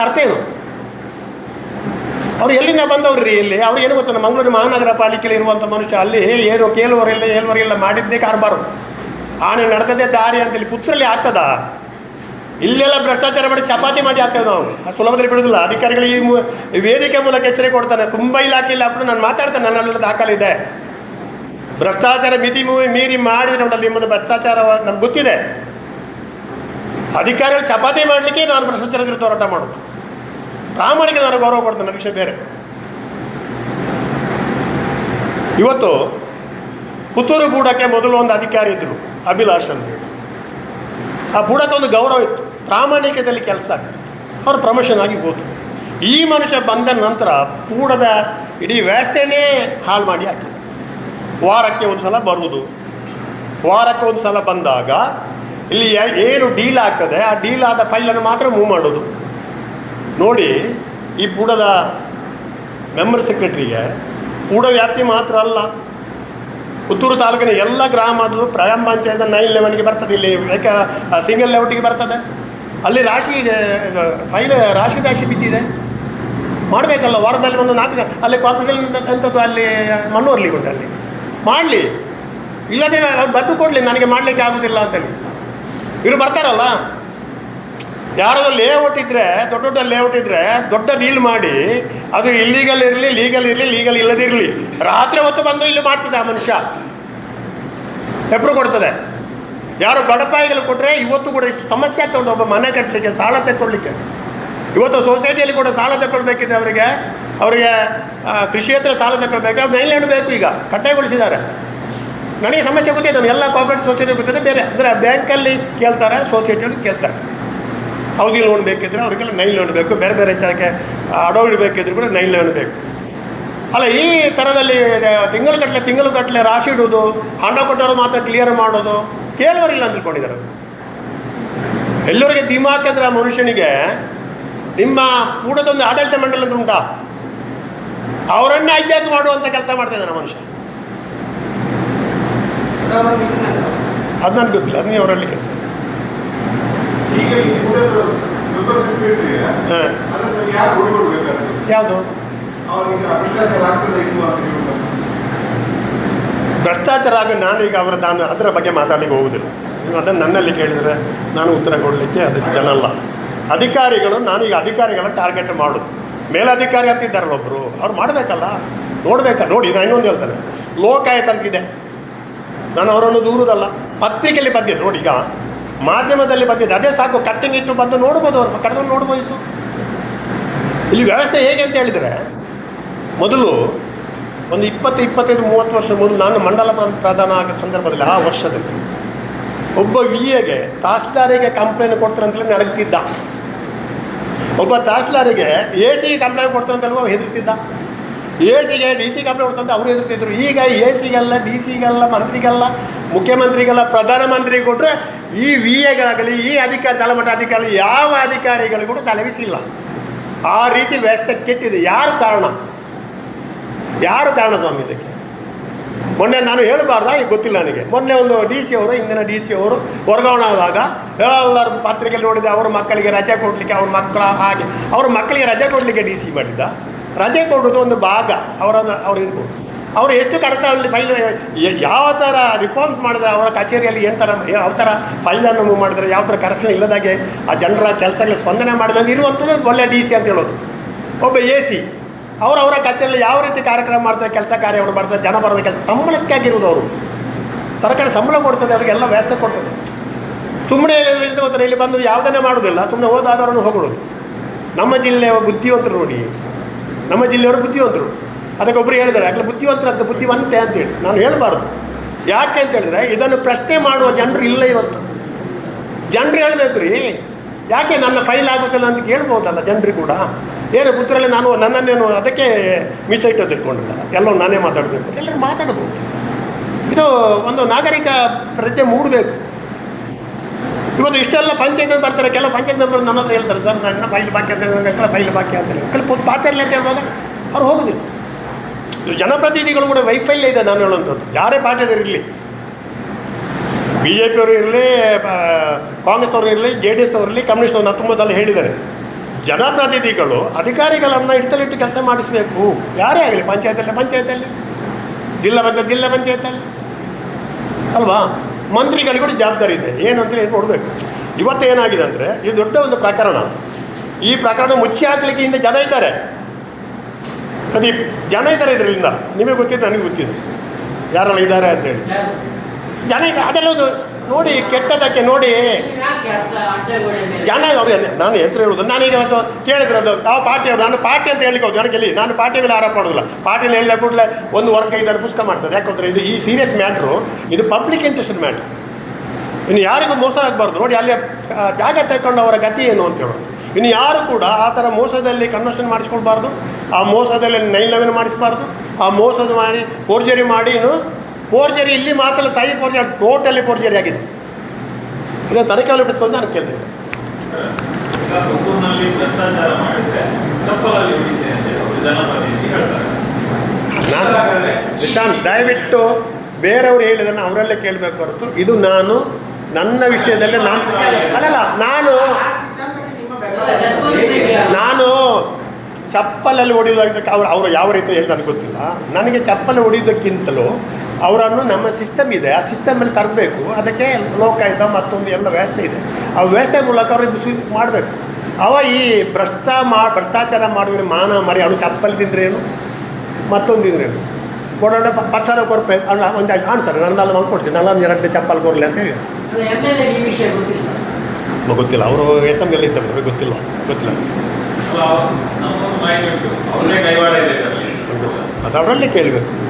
ಅರ್ಥ ಏನು? ಅವ್ರು ಎಲ್ಲಿಂದ ಬಂದವ್ರು ರೀ ಇಲ್ಲಿ? ಅವ್ರು ಏನು ಗೊತ್ತಾ, ಮಂಗಳೂರು ಮಹಾನಗರ ಪಾಲಿಕೆಯಲ್ಲಿ ಇರುವಂಥ ಮನುಷ್ಯ ಅಲ್ಲಿ ಏನು ಕೇಳುವವರೆಲ್ಲ ಏಳುವರೆಲ್ಲ ಮಾಡಿದ್ದೇ ಕಾರ್ಬಾರು. ಆನೆ ನಡೆದದೇ ದಾರಿ ಅಂತೇಳಿ ಪುತ್ರಲ್ಲಿ ಆಗ್ತದ? ಇಲ್ಲೆಲ್ಲ ಭ್ರಷ್ಟಾಚಾರ ಮಾಡಿ ಚಪಾತಿ ಮಾಡಿ ಹಾಕ್ತೇವೆ ನಾವು. ಸುಲಭದಲ್ಲಿ ಬಿಡೋದಿಲ್ಲ. ಅಧಿಕಾರಿಗಳು ಈ ವೇದಿಕೆ ಮೂಲಕ ಎಚ್ಚರಿಕೆ ಕೊಡ್ತಾನೆ. ತುಂಬ ಇಲ್ಲ ಅಪ್ಪ ನಾನು ಮಾತಾಡ್ತೇನೆ. ನನ್ನಲ್ಲದ ದಾಖಲಿದೆ ಭ್ರಷ್ಟಾಚಾರ ಮಿತಿ ಮೀರಿ ಮಾಡಿದ್ರೆ ನೋಡಲ್ಲ ನಿಮ್ಮದು ಭ್ರಷ್ಟಾಚಾರ ನಮ್ಗೆ ಗೊತ್ತಿದೆ. ಅಧಿಕಾರಿಗಳು ಚಪಾತಿ ಮಾಡಲಿಕ್ಕೆ ನಾನು ಭ್ರಷ್ಟಾಚಾರ ವಿರುದ್ಧ ಹೋರಾಟ ಮಾಡೋದು. ಪ್ರಾಮಾಣಿಕ ನಾನು ಗೌರವ ಕೊಡ್ತೇನೆ, ನನ್ನ ವಿಷಯ ಬೇರೆ. ಇವತ್ತು ಪುತ್ತೂರು ಗೂಡಕ್ಕೆ ಮೊದಲು ಒಂದು ಅಧಿಕಾರಿ ಇದ್ದರು ಅಭಿಲಾಷ್ ಅಂತೇಳಿ. ಆ ಬುಡಕ್ಕೆ ಒಂದು ಗೌರವ ಇತ್ತು. ಪ್ರಾಮಾಣಿಕದಲ್ಲಿ ಕೆಲಸ ಆಗ್ತಿತ್ತು ಅವರು ಪ್ರಮೋಷನ್ ಆಗಿ ಹೋದರು. ಈ ಮನುಷ್ಯ ಬಂದ ನಂತರ ಕೂಡದ ಇಡೀ ವ್ಯವಸ್ಥೆನೇ ಹಾಳು ಮಾಡಿ ಹಾಕಿದೆ. ವಾರಕ್ಕೆ ಒಂದು ಸಲ ಬರುವುದು. ವಾರಕ್ಕೆ ಒಂದು ಸಲ ಬಂದಾಗ ಇಲ್ಲಿ ಏನು ಡೀಲ್ ಆಗ್ತದೆ, ಆ ಡೀಲ್ ಆದ ಫೈಲನ್ನು ಮಾತ್ರ ಮೂವ್ ಮಾಡೋದು ನೋಡಿ, ಈ ಪೂಡದ ಮೆಂಬರ್ ಸೆಕ್ರೆಟ್ರಿಗೆ ಪೂಡ ವ್ಯಾಪ್ತಿ ಮಾತ್ರ ಅಲ್ಲ. ಪುತ್ತೂರು ತಾಲೂಕಿನ ಎಲ್ಲ ಗ್ರಾಮದ್ದು ಪ್ರಯಾಮ್ ಪಂಚಾಯತ್ ನೈನ್ ಲೆವೆನ್ಗೆ ಬರ್ತದೆ, ಇಲ್ಲಿ ಯಾಕೆ ಸಿಂಗಲ್ ಲೆವೆಟಿಗೆ ಬರ್ತದೆ. ಅಲ್ಲಿ ರಾಶಿ ಇದೆ ಫೈಲ್ ರಾಶಿ ರಾಶಿ ಬಿದ್ದಿದೆ. ಮಾಡಬೇಕಲ್ಲ, ವಾರದಲ್ಲಿ ಒಂದು ನಾಲ್ಕು ಅಲ್ಲಿ ಕಾರ್ಪೊರೇಷನ್ ಅಂಥದ್ದು ಅಲ್ಲಿ, ಮಣ್ಣು ಉಂಟು ಅಲ್ಲಿ. ಮಾಡಲಿ. ಇಲ್ಲದೆ ಬದ್ದು ಕೊಡಲಿ, ನನಗೆ ಮಾಡಲಿಕ್ಕೆ ಆಗೋದಿಲ್ಲ ಅಂತೇಳಿ. ಇವರು ಬರ್ತಾರಲ್ಲ? ಯಾರಾದ್ರೂ ಲೇಔಟ್ ಇದ್ದರೆ ದೊಡ್ಡ ದೊಡ್ಡ ಲೇಔಟ್ ಇದ್ದರೆ ದೊಡ್ಡ ನೀಲ್ ಮಾಡಿ, ಅದು ಇಲ್ಲೀಗಲ್ ಇರಲಿ ಲೀಗಲ್ ಇರಲಿ ಲೀಗಲ್ ಇಲ್ಲದಿರಲಿ, ರಾತ್ರಿ ಹೊತ್ತು ಬಂದು ಇಲ್ಲಿ ಮಾಡ್ತದೆ ಆ ಮನುಷ್ಯ. ಹೆಪ್ರು ಕೊಡ್ತದೆ. ಯಾರು ಬಡಪಾಯಿಗಳು ಕೊಟ್ಟರೆ ಇವತ್ತು ಕೂಡ ಇಷ್ಟು ಸಮಸ್ಯೆ ಆಗ್ತದೆ ಒಬ್ಬ ಮನೆ ಕಟ್ಟಲಿಕ್ಕೆ ಸಾಲ ತಗೊಳ್ಳಿಕ್ಕೆ ಇವತ್ತು ಸೊಸೈಟಿಯಲ್ಲಿ ಕೂಡ ಸಾಲ ತಗೊಳ್ಬೇಕಿದೆ ಅವರಿಗೆ ಅವರಿಗೆ ಕೃಷಿ ಹತ್ರ ಸಾಲ ತಗೊಳ್ಬೇಕು ಮೈಲ್ಯಾಂಡ್ ಬೇಕು ಈಗ, ಕಡ್ಡಾಯಗೊಳಿಸಿದ್ದಾರೆ. ನನಗೆ ಸಮಸ್ಯೆ ಗೊತ್ತಿದೆ ನಮ್ಮ ಎಲ್ಲ ಕೋಆಪರೇಟಿವ್ ಸೊಸೈಟಿ ಗೊತ್ತಿದೆ, ಬೇರೆ. ಅಂದರೆ ಬ್ಯಾಂಕಲ್ಲಿ ಕೇಳ್ತಾರೆ ಸೊಸೈಟಿಯಲ್ಲಿ ಕೇಳ್ತಾರೆ. ಹೌಸಿಂಗ್ ಲೋನ್ ಬೇಕಿದ್ರೆ ಅವರಿಗೆಲ್ಲ ನೈನ್ ಲೋನ್ ಬೇಕು, ಬೇರೆ ಬೇರೆ ಹೆಚ್ಚಾಗಿ ಅಡೋ ಬೇಕಿದ್ರು ಕೂಡ ನೈನ್ ಲೋನ್ ಬೇಕು. ಅಲ್ಲ, ಈ ಥರದಲ್ಲಿ ತಿಂಗಳು ಕಟ್ಟಲೆ ತಿಂಗಳು ಕಟ್ಟಲೆ ರಾಶಿ ಇಡೋದು ಹಣ ಕೊಟ್ಟವರು ಮಾತ್ರ ಕ್ಲಿಯರ್ ಮಾಡೋದು ಕೇಳುವರಿಲ್ಲ ಅಂತ ತಿಳ್ಕೊಂಡಿದ್ದಾರೆ. ಎಲ್ಲರಿಗೆ ದಿಮಾಕಂದ್ರೆ ಆ ಮನುಷ್ಯನಿಗೆ ನಿಮ್ಮ ಕೂಡದೊಂದು ಆಡಳಿತ ಮಂಡಲ ಅಂತ ಉಂಟಾ? ಅವರನ್ನ ಆಯ್ಕೆ ಮಾಡುವಂತ ಕೆಲಸ ಮಾಡ್ತಾ ಇದ್ದಾನೆ ಮನುಷ್ಯ. ಅದು ನನಗೆ ಗೊತ್ತಿಲ್ಲ ಅದು ನೀವು ಅವರಲ್ಲಿ ಕೇಳ್ತಾರೆ ಈಗ ಈ ಕೂಡದ ಮೆಂಬರ್ ಸೆಕ್ರೆಟರಿ ಹಾಂ ಅದನ್ನು ಯಾರು ಹುಡುಗರು ಯಾವುದು ಅವರಿಗೆ ಭ್ರಷ್ಟಾಚಾರ ಆಗ ನಾನೀಗ ಅವರ ನಾನು ಅದರ ಬಗ್ಗೆ ಮಾತಾಡಲಿಕ್ಕೆ ಹೋಗುವುದಿಲ್ಲ ನೀವು ಅದನ್ನು ನನ್ನಲ್ಲಿ ಕೇಳಿದರೆ ನಾನು ಉತ್ತರ ಕೊಡಲಿಕ್ಕೆ ಅದಕ್ಕೆ ಜನಲ್ಲ. ಅಧಿಕಾರಿಗಳು ನಾನೀಗ ಅಧಿಕಾರಿಗಳನ್ನ ಟಾರ್ಗೆಟ್ ಮಾಡೋದು. ಮೇಲಧಿಕಾರಿ ಅಂತ ಇದ್ದಾರಲ್ಲ ಒಬ್ಬರು ಅವ್ರು ಮಾಡಬೇಕಲ್ಲ? ನೋಡಬೇಕಾ, ನೋಡಿ ನಾನು ಇನ್ನೊಂದು ಹೇಳ್ತಾನೆ. ಲೋಕಾಯತ್ ಅಂತಿದೆ ನಾನು ಅವರನ್ನು ದೂರದಲ್ಲ. ಪತ್ರಿಕೆಯಲ್ಲಿ ಬಂದಿದೆ, ನೋಡಿ ಈಗ. ಮಾಧ್ಯಮದಲ್ಲಿ ಬಂದಿದೆ. ಅದೇ ಸಾಕು, ಕಟ್ಟಿಂಗ್ ಇಟ್ಟು ಬಂದು ನೋಡ್ಬೋದು ಅವ್ರ ಕಡೆ ನೋಡ್ಬೋದಿತ್ತು ಇಲ್ಲಿ ವ್ಯವಸ್ಥೆ ಹೇಗೆ ಅಂತ ಹೇಳಿದರೆ, ಮೊದಲು ಒಂದು ಇಪ್ಪತ್ತು, ಇಪ್ಪತ್ತೈದು, ಮೂವತ್ತು ವರ್ಷ ಮೊದಲು ನಾನು ಮಂಡಲ ಪ್ರ- ಪ್ರಧಾನ ಆದ ಸಂದರ್ಭದಲ್ಲಿ ಆ ವರ್ಷದಲ್ಲಿ ಒಬ್ಬ ವಿ ಎಗೆ ತಹಸೀಲ್ದಾರಿಗೆ ಕಂಪ್ಲೇಂಟ್ ಕೊಡ್ತಾರಂತಲೇ ನಡಗ್ತಿದ್ದ. ಒಬ್ಬ ತಹಸೀಲ್ದಾರಿಗೆ ಎ ಸಿಗೆ ಕಂಪ್ಲೇಂಟ್ ಕೊಡ್ತಾರೆ ಅಂತ ಹೆದರ್ತಿದ್ದ. ಎ ಸಿಗೆ ಡಿ ಸಿ ಕಂಪ್ಲೇಂಟ್ ಕೊಡ್ತಂತ ಅವರು ಹೆದರ್ತಿದ್ರು. ಈಗ ಎ ಸಿಗೆಲ್ಲ ಡಿ ಸಿಗೆಲ್ಲ ಮಂತ್ರಿಗೆಲ್ಲ, ಮುಖ್ಯಮಂತ್ರಿಗೆಲ್ಲ ಪ್ರಧಾನಮಂತ್ರಿಗೆ ಕೊಟ್ಟರೆ ಈ ವಿ ಎಗಳಾಗಲಿ ಈ ಅಧಿಕಾರಿ, ತಳಮಟ್ಟ ಅಧಿಕಾರಿ, ಯಾವ ಅಧಿಕಾರಿಗಳಿಗೂ ಕೂಡ ತಲೆಬಿಸಿಲ್ಲ ಆ ರೀತಿ ವ್ಯವಸ್ಥೆ ಕೆಟ್ಟಿದೆ. ಯಾರು ಕಾರಣ? ಯಾರು ಕಾರಣ ಸ್ವಾಮಿ ಇದಕ್ಕೆ? ಮೊನ್ನೆ ನಾನು ಹೇಳಬಾರ್ದ? ಈಗ ಗೊತ್ತಿಲ್ಲ ನನಗೆ. ಮೊನ್ನೆ ಒಂದು ಡಿ ಸಿ ಅವರು, ಹಿಂದಿನ ಡಿ ಸಿ ಅವರು ವರ್ಗಾವಣೆ ಆದಾಗ ಎಲ್ಲರ ಪತ್ರಿಕೆಯಲ್ಲಿ ನೋಡಿದೆ, ಅವ್ರ ಮಕ್ಕಳಿಗೆ ರಜೆ ಕೊಡಲಿಕ್ಕೆ ಅವ್ರ ಮಕ್ಕಳ ಹಾಗೆ. ಅವ್ರ ಮಕ್ಕಳಿಗೆ ರಜೆ ಕೊಡಲಿಕ್ಕೆ ಡಿ ಸಿ ಮಾಡಿದ್ದ. ರಜೆ ಕೊಡೋದು ಒಂದು ಭಾಗ. ಅವರನ್ನು ಅವ್ರು ಇರ್ಬೋದು ಅವರು ಎಷ್ಟು ಕಡತಲ್ಲಿ ಫೈಲ್ ಯಾವ ಥರ ರಿಫಾರ್ಮ್ಸ್ ಮಾಡಿದ್ರೆ ಅವರ ಕಚೇರಿಯಲ್ಲಿ ಏನು ಥರ, ಯಾವ ಥರ ಫೈಲನ್ನು ಮೂವ್ ಮಾಡಿದ್ರೆ, ಯಾವ ಥರ ಕರಪ್ಷನ್ ಇಲ್ಲದಾಗೆ ಆ ಜನರ ಕೆಲಸಗಳ ಸ್ಪಂದನೆ ಮಾಡಿದಾಗ ಇರುವಂಥದ್ದು ಒಳ್ಳೆ ಡಿ ಸಿ ಅಂತ ಹೇಳೋದು. ಒಬ್ಬ ಎ ಸಿ ಅವ್ರು ಅವರ ಕಚೇರಿಯಲ್ಲಿ ಯಾವ ರೀತಿ ಕಾರ್ಯಕ್ರಮ ಮಾಡ್ತಾರೆ, ಕೆಲಸ ಕಾರ್ಯವನ್ನು ಮಾಡ್ತಾರೆ, ಜನ ಬರೋದ, ಕೆಲಸ ಸಂಬಳಕ್ಕಾಗಿರೋದು ಅವರು. ಸರ್ಕಾರ ಸಂಬಳ ಕೊಡ್ತದೆ ಅವರಿಗೆಲ್ಲ ವ್ಯವಸ್ಥೆ ಕೊಡ್ತದೆ. ಸುಮ್ಮನೆ ಹೋದರೆ ಇಲ್ಲಿ ಬಂದು ಯಾವುದನ್ನೇ ಮಾಡೋದಿಲ್ಲ ಸುಮ್ಮನೆ ಹೋದಾದವರನ್ನು ಹೋಗೋದು ನಮ್ಮ ಜಿಲ್ಲೆಯ ಬುದ್ಧಿವಂತರು ನೋಡಿ. ನಮ್ಮ ಜಿಲ್ಲೆಯವರು ಬುದ್ಧಿವಂತರು. ಅದಕ್ಕೆ ಒಬ್ಬರು ಹೇಳಿದ್ದಾರೆ ಯಾಕಂದ್ರೆ ಬುದ್ಧಿವಂತರ ಅಂತ, ಬುದ್ಧಿವಂತೆ ಅಂತೇಳಿ ನಾನು ಹೇಳಬಾರ್ದು. ಯಾಕೆ ಅಂತ ಹೇಳಿದ್ರೆ, ಇದನ್ನು ಪ್ರಶ್ನೆ ಮಾಡುವ ಜನರು ಇಲ್ಲ ಇವತ್ತು. ಜನರು ಹೇಳಬೇಕು ರೀ. ಯಾಕೆ ನನ್ನ ಫೈಲ್ ಆಗುತ್ತಿಲ್ಲ ಅಂತ ಕೇಳ್ಬೋದಲ್ಲ ಜನರು ಕೂಡ? ಏನು ಪುತ್ರರಲ್ಲಿ ನಾನು ನನ್ನನ್ನೇನು ಅದಕ್ಕೆ ಮೀಸೈಟ್ ತೆಕ್ಕೊಂಡಿದ್ದಾರೆ ಎಲ್ಲೋ ನಾನೇ ಮಾತಾಡಬೇಕು. ಎಲ್ಲರೂ ಮಾತಾಡ್ಬೋದು. ಇದು ಒಂದು ನಾಗರಿಕ ಪ್ರಜ್ಞೆ ಮೂಡಬೇಕು. ಇವತ್ತು ಇಷ್ಟೆಲ್ಲ ಪಂಚಾಯತ್ ಬರ್ತಾರೆ. ಕೆಲವು ಪಂಚಾಯತ್ ಮೆಂಬರ್ ನನ್ನ ಹತ್ರ ಹೇಳ್ತಾರೆ, ಸರ್ ನನ್ನ ಫೈಲ್ ಬಾಕಿ ಅಂತ ನನ್ನ ಫೈಲ್ ಬಾಕಿ ಅಂತ ಹೇಳಿ ಕೆಲವು ಪಾತ್ರ ಅಂತ ಹೇಳುವಾಗ ಅವ್ರು ಹೋಗೋದಿಲ್ಲ. ಇದು ಜನಪ್ರತಿನಿಧಿಗಳು ಕೂಡ ವೈಫಲ್ಯ ಇದೆ ನಾನು ಹೇಳುವಂಥದ್ದು. ಯಾರೇ ಪಾರ್ಟಿಯವರು ಬಿ ಜೆ ಪಿಯವರು ಇರಲಿ ಕಾಂಗ್ರೆಸ್ನವರು ಇರಲಿ ಜೆ ಡಿ ಎಸ್ನವರು ಇರಲಿ, ಕಮ್ಯುನಿಸ್ಟ್ನವ್ರು, ನಾನು ತುಂಬ ಸಲ ಹೇಳಿದ್ದಾರೆ ಜನಪ್ರತಿನಿಧಿಗಳು ಅಧಿಕಾರಿಗಳನ್ನು ಹಿಡಿತಲಿಟ್ಟು ಕೆಲಸ ಮಾಡಿಸಬೇಕು. ಯಾರೇ ಆಗಲಿ ಪಂಚಾಯತಲ್ಲಿ ಪಂಚಾಯತಲ್ಲಿ ಜಿಲ್ಲಾ ಬಂದ ಜಿಲ್ಲಾ ಪಂಚಾಯತಲ್ಲಿ ಅಲ್ವಾ? ಮಂತ್ರಿಗಳಿಗೂ ಕೂಡ ಜವಾಬ್ದಾರಿ ಇದೆ. ಏನು ಅಂತ ಹೇಳಿ ನೋಡಬೇಕು ಇವತ್ತು ಏನಾಗಿದೆ ಅಂದರೆ, ಇದು ದೊಡ್ಡ ಒಂದು ಪ್ರಕರಣ. ಈ ಪ್ರಕರಣ ಮುಚ್ಚಿ ಹಾಕಲಿಕ್ಕೆ ಹಿಂದೆ ಜನ ಇದ್ದಾರೆ. ಅದು ಜನ ಇದ್ದಾರೆ ಇದರಿಂದ. ನಿಮಗೆ ಗೊತ್ತಿದೆ ನನಗೆ ಗೊತ್ತಿದೆ. ಯಾರೆಲ್ಲ ಇದ್ದಾರೆ ಅಂತೇಳಿ ಜನ ಇದೆ. ಅದೆಲ್ಲ ಒಂದು ನೋಡಿ ಕೆಟ್ಟದಕ್ಕೆ ನೋಡಿ. ಜನ ನಾನು ಹೆಸರು ಹೇಳುವುದು ನಾನು ಕೇಳಿದ್ರೆ ಅದು ಯಾವ ಪಾರ್ಟಿಯವರು ನಾನು ಪಾರ್ಟಿ ಅಂತ ಹೇಳಿಕ್ಕೆ ಹೋಗಿ ನನಗೆ ನಾನು ಪಾರ್ಟಿ ಮೇಲೆ ಆರೋಪ ಮಾಡೋದಿಲ್ಲ. ಪಾರ್ಟಿನ ಹೇಳಿದ ಕೂಡಲೇ ಒಂದು ವರ್ಗ ಇದನ್ನು ಪುಸ್ತಕ ಮಾಡ್ತಾರೆ. ಯಾಕಂದರೆ ಇದು ಈ ಸೀರಿಯಸ್ ಮ್ಯಾಟ್ರು ಇದು ಪಬ್ಲಿಕ್ ಇಂಟ್ರೆಸ್ಟ್ ಮ್ಯಾಟ್ರ್ ಇನ್ನು ಯಾರಿಗೂ ಮೋಸ ಆಗಬಾರ್ದು. ನೋಡಿ, ಅಲ್ಲಿ ಜಾಗ ಅವರ ಗತಿ ಏನು ಅಂತ ಹೇಳೋದು. ಇನ್ನು ಯಾರು ಕೂಡ ಆ ಥರ ಮೋಸದಲ್ಲಿ ಕನ್ವರ್ಷನ್ ಮಾಡಿಸ್ಕೊಳ್ಬಾರ್ದು. ಆ ಮೋಸದಲ್ಲಿ ನೈನ್ ಲೆವೆನ್ ಮಾಡಿಸ್ಬಾರ್ದು. ಆ ಮೋಸದ ಮಾಡಿ ಫೋರ್ಜರಿ ಮಾಡಿ, ಇನ್ನು ಫೋರ್ಜರಿ ಇಲ್ಲಿ ಮಾತ್ರ ಸಹಿ ಫೋರ್ಜರಿ ಟೋಟಲಿ ಫೋರ್ಜರಿ ಆಗಿದೆ. ಇದು ತನಿಖೆ ಬಿಟ್ಕೊಂಡು ನಾನು ಕೇಳ್ತಾ ಇದ್ದೆ ಈಗ ಮಾಡಿದ್ರೆ ಚಪ್ಪಲಲ್ಲಿ ಹೊಡಿತೆ ಅಂತ ಹೇಳಿ ಅವರು ಜನಪ್ರತಿನಿಧಿ ಹೇಳ್ತಾರೆ. ನಾನು ನಿಶಾಂತ್ ದಯವಿಟ್ಟು ಬೇರೆಯವರು ಹೇಳಿದನ್ನು ಅವರಲ್ಲೇ ಕೇಳಬೇಕು ಹೊರತು ಇದು ನಾನು ನನ್ನ ವಿಷಯದಲ್ಲಿ ನಾನು ಅಲ್ಲಲ್ಲ ನಾನು? ನಾನು ಚಪ್ಪಲಲ್ಲಿ ಹೊಡೆಯೋದಕ್ಕೆ ಅವ್ರು ಅವರು ಯಾವ ರೀತಿ ಹೇಳಿ ನನಗೆ ಗೊತ್ತಿಲ್ಲ. ನನಗೆ ಚಪ್ಪಲಿ ಹೊಡೆಯೋದಕ್ಕಿಂತಲೂ ಅವರನ್ನು ನಮ್ಮ ಸಿಸ್ಟಮ್ ಇದೆ. ಆ ಸಿಸ್ಟಮಲ್ಲಿ ತರಬೇಕು. ಅದಕ್ಕೆ ಲೋಕಾಯುತ ಮತ್ತೊಂದು ಎಲ್ಲ ವ್ಯವಸ್ಥೆ ಇದೆ. ಆ ವ್ಯವಸ್ಥೆ ಮೂಲಕ ಅವರು ಇದು ಸು- ಮಾಡಬೇಕು. ಅವ ಈ ಭ್ರಷ್ಟ ಮಾ ಭ್ರಷ್ಟಾಚಾರ ಮಾಡುವ ಮಾನ ಮಾಡಿ ಅವನು ಚಪ್ಪಲಿ ತಿಂದ್ರೆ ಏನು? ಮತ್ತೊಂದು ಇದ್ರೆ ಏನು? ಕೊಡೋಣ ಪರ್ಸನ ಕೊರಪೆ ಅಣ್ಣ ಒಂದು ಹಾಂ ಸರ್ ನನ್ನಲ್ಲಿ ಮಲ್ಕೊಡ್ತೀನಿ ನಾನು ಎರಡು ಚಪ್ಪಲ್ ಕೊರಲಿ ಅಂತ ಹೇಳಿ. ಗೊತ್ತಿಲ್ಲ. ಗೊತ್ತಿಲ್ಲ. ಅವರು ಎಸ್ ಎಂ ಎಲ್ಲಿ ಇದ್ದಾರೆ. ಅವ್ರಿಗೆ ಗೊತ್ತಿಲ್ಲ. ಗೊತ್ತಿಲ್ಲ. ಅದು ಅವರಲ್ಲೇ ಕೇಳಬೇಕು.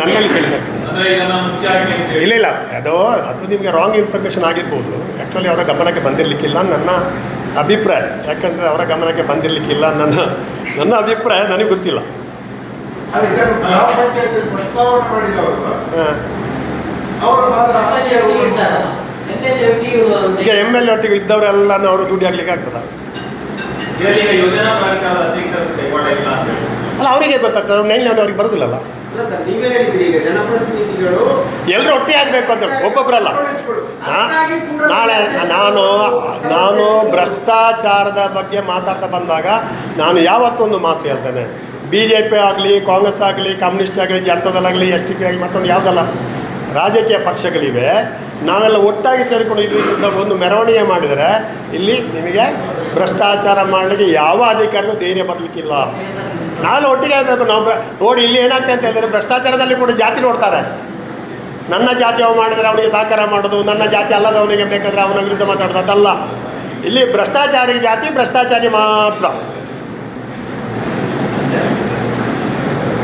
ನನ್ನಲ್ಲಿ ಕೇಳಬೇಕು ಇಲ್ಲ ಇಲ್ಲ. ಅದು ಅದು ನಿಮಗೆ ರಾಂಗ್ ಇನ್ಫಾರ್ಮೇಷನ್ ಆಗಿರ್ಬೋದು. ಆ್ಯಕ್ಚುಲಿ ಅವರ ಗಮನಕ್ಕೆ ಬಂದಿರಲಿಕ್ಕಿಲ್ಲ ನನ್ನ ಅಭಿಪ್ರಾಯ. ಯಾಕಂದರೆ ಅವರ ಗಮನಕ್ಕೆ ಬಂದಿರಲಿಕ್ಕಿಲ್ಲ ನನ್ನ ನನ್ನ ಅಭಿಪ್ರಾಯ ನನಗೆ ಗೊತ್ತಿಲ್ಲ. ಈಗ ಎಂ ಎಲ್ ಎ ಒಟ್ಟಿಗೆ ಇದ್ದವರೆಲ್ಲ ಅವರು ದುಡ್ಡು ಆಗ್ಲಿಕ್ಕೆ ಆಗ್ತದ? ಅಲ್ಲ ಅವರಿಗೆ ಗೊತ್ತಾಗ್ತದೆ? ನೈನ್ ಲೆವೆನ್ ಅವ್ರಿಗೆ ಬರೋದಿಲ್ಲಲ್ಲ. ಎಲ್ಲರೂ ಆಗಬೇಕು ಅಂತ ಒಬ್ಬೊಬ್ಬರಲ್ಲ ನಾಳೆ ನಾನು ನಾನು ಭ್ರಷ್ಟಾಚಾರದ ಬಗ್ಗೆ ಮಾತಾಡ್ತಾ ಬಂದಾಗ ನಾನು ಯಾವತ್ತೊಂದು ಮಾತು ಹೇಳ್ತೇನೆ. ಬಿ ಜೆ ಪಿ ಆಗಲಿ ಕಾಂಗ್ರೆಸ್ ಆಗಲಿ ಕಮ್ಯುನಿಸ್ಟ್ ಆಗಲಿ ಜನತಾದಲ್ಲಾಗಲಿ ಎಸ್ ಟಿ ಪಿ ಆಗಲಿ ಮತ್ತೊಂದು ಯಾವುದಲ್ಲ. ರಾಜಕೀಯ ಪಕ್ಷಗಳಿವೆ. ನಾವೆಲ್ಲ ಒಟ್ಟಾಗಿ ಸೇರಿಕೊಂಡು ಇಲ್ಲಿ ಒಂದು ಮೆರವಣಿಗೆ ಮಾಡಿದರೆ ಇಲ್ಲಿ ನಿಮಗೆ ಭ್ರಷ್ಟಾಚಾರ ಮಾಡಲಿಕ್ಕೆ ಯಾವ ಅಧಿಕಾರಿಗೂ ಧೈರ್ಯ ಬರಲಿಕ್ಕಿಲ್ಲ. ನಾವೆಲ್ಲ ಒಟ್ಟಿಗೆ ಆಗಬೇಕು. ನಾವು ನೋಡಿ, ಇಲ್ಲಿ ಏನಾಗ್ತದೆ ಅಂತ ಹೇಳಿದ್ರೆ ಭ್ರಷ್ಟಾಚಾರದಲ್ಲಿ ಕೂಡ ಜಾತಿ ನೋಡ್ತಾರೆ. ನನ್ನ ಜಾತಿ ಅವ ಮಾಡಿದರೆ ಅವನಿಗೆ ಸಹಕಾರ ಮಾಡೋದು, ನನ್ನ ಜಾತಿ ಅಲ್ಲದವನಿಗೆ ಬೇಕಾದರೆ ಅವನ ವಿರುದ್ಧ ಮಾತಾಡೋದು, ಅದಲ್ಲ. ಇಲ್ಲಿ ಭ್ರಷ್ಟಾಚಾರಿ ಜಾತಿ, ಭ್ರಷ್ಟಾಚಾರಿ ಮಾತ್ರ.